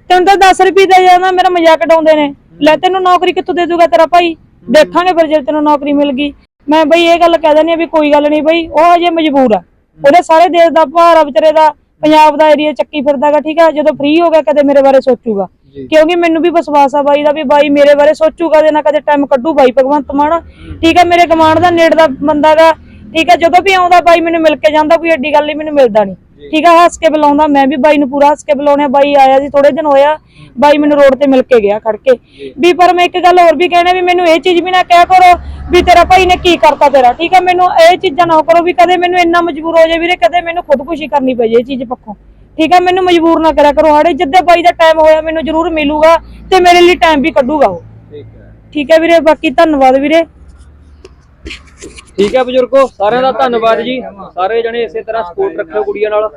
ਤੈਨੂੰ ਤਾਂ 10 ਰੁਪਏ ਦੇ ਜਾਂਦਾ ਮੇਰਾ ਮਜ਼ਾਕ ਉਡਾਉਂਦੇ ਨੇ। ਲੈ ਤੈਨੂੰ ਨੌਕਰੀ ਕਿੱਥੋਂ ਦੇ ਦੂਗਾ ਤੇਰਾ ਭਾਈ? ਦੇਖਾਂਗੇ ਫਿਰ ਜੇ ਤੈਨੂੰ ਨੌਕਰੀ ਮਿਲ ਗਈ। ਮੈਂ ਬਈ ਇਹ ਗੱਲ ਕਹਿ ਦਿੰਦੀ ਆ ਵੀ ਕੋਈ ਗੱਲ ਨਹੀਂ ਬਈ ਉਹ ਅਜੇ ਮਜਬੂਰ ਆ। ਉਹਦੇ ਸਾਰੇ ਦੇਸ਼ ਦਾ ਭਾਰ ਆ ਵਿਚਾਰੇ ਦਾ ਪੰਜਾਬ ਦਾ ਏਰੀਆ ਚੱਕੀ ਫਿਰਦਾਗਾ ਠੀਕ ਆ? ਜਦੋਂ ਫ੍ਰੀ ਹੋ ਗਿਆ ਕਦੇ ਮੇਰੇ ਬਾਰੇ ਸੋਚੂਗਾ। ਕਿਉਂਕਿ ਮੈਨੂੰ ਵੀ ਵਿਸ਼ਵਾਸ ਆ ਬਾਈ ਦਾ ਵੀ ਬਾਈ ਮੇਰੇ ਬਾਰੇ ਸੋਚੂਗਾ ਕਦੇ ਨਾ ਕਦੇ ਟਾਈਮ ਕੱਢੂ ਬਾਈ ਭਗਵੰਤ ਮਾਨ। ਠੀਕ ਆ ਮੇਰੇ ਕਮਾਂਡ ਦਾ ਨੇੜ ਦਾ ਬੰਦਾਗਾ। ਠੀਕ ਆ ਜਦੋਂ ਵੀ ਆਉਂਦਾ ਬਾਈ ਮੈਨੂੰ ਮਿਲ ਕੇ ਜਾਂਦਾ ਕੋਈ ਐਡੀ ਗੱਲ ਨਹੀਂ ਮੈਨੂੰ ਮਿਲਦਾ ਨਹੀਂ ਠੀਕ ਆ ਹੱਸ ਕੇ ਬੁਲਾਉਂਦਾ ਮੈਂ ਵੀ ਬਾਈ ਨੂੰ ਪੂਰਾ ਹੱਸ ਕੇ ਬੁਲਾਉਣਿਆ ਬਾਈ ਆਇਆ ਸੀ ਥੋੜੇ ਦਿਨ ਹੋਇਆ ਬਾਈ ਮੈਨੂੰ ਰੋਡ ਤੇ ਮਿਲ ਕੇ ਗਿਆ ਖੜ ਕੇ। ਵੀ ਪਰ ਮੈਂ ਇੱਕ ਗੱਲ ਹੋਰ ਵੀ ਕਹਿਣਾ ਵੀ ਮੈਨੂੰ ਇਹ ਚੀਜ਼ ਵੀ ਨਾ ਕਿਹਾ ਕਰੋ ਵੀ ਤੇਰਾ ਭਾਈ ਨੇ ਕੀ ਕਰਤਾ ਤੇਰਾ ਠੀਕ ਆ ਮੈਨੂੰ ਇਹ ਚੀਜ਼ਾਂ ਨਾ ਕਰੋ ਵੀ ਕਦੇ ਮੈਨੂੰ ਇੰਨਾ ਮਜਬੂਰ ਹੋ ਜਾਏ ਵੀਰੇ ਕਦੇ ਮੈਨੂੰ ਖੁਦਕੁਸ਼ੀ ਕਰਨੀ ਪੈ ਜਾਏ ਇਹ ਚੀਜ਼ ਪੱਖੋਂ। ਠੀਕ ਆ ਮੈਨੂੰ ਮਜਬੂਰ ਨਾ ਕਰਿਆ ਕਰੋ ਹਾੜੇ ਜਿੱਦੇ ਬਾਈ ਦਾ ਟਾਈਮ ਹੋਇਆ ਮੈਨੂੰ ਜ਼ਰੂਰ ਮਿਲੂਗਾ ਤੇ ਮੇਰੇ ਲਈ ਟਾਈਮ ਵੀ ਕੱਢੂਗਾ ਉਹ। ਠੀਕ ਹੈ। ਠੀਕ ਹੈ ਵੀਰੇ ਬਾਕੀ ਧੰਨਵਾਦ ਵੀਰੇ। ਠੀਕ ਹੈ ਬਜ਼ੁਰਗੋ, ਸਾਰਿਆਂ ਦਾ ਧੰਨਵਾਦ ਜੀ। ਸਾਰੇ ਜਣੇ ਇਸੇ ਤਰ੍ਹਾਂ ਸਪੋਰਟ ਰੱਖਿਓ ਕੁੜੀਆਂ ਨਾਲ।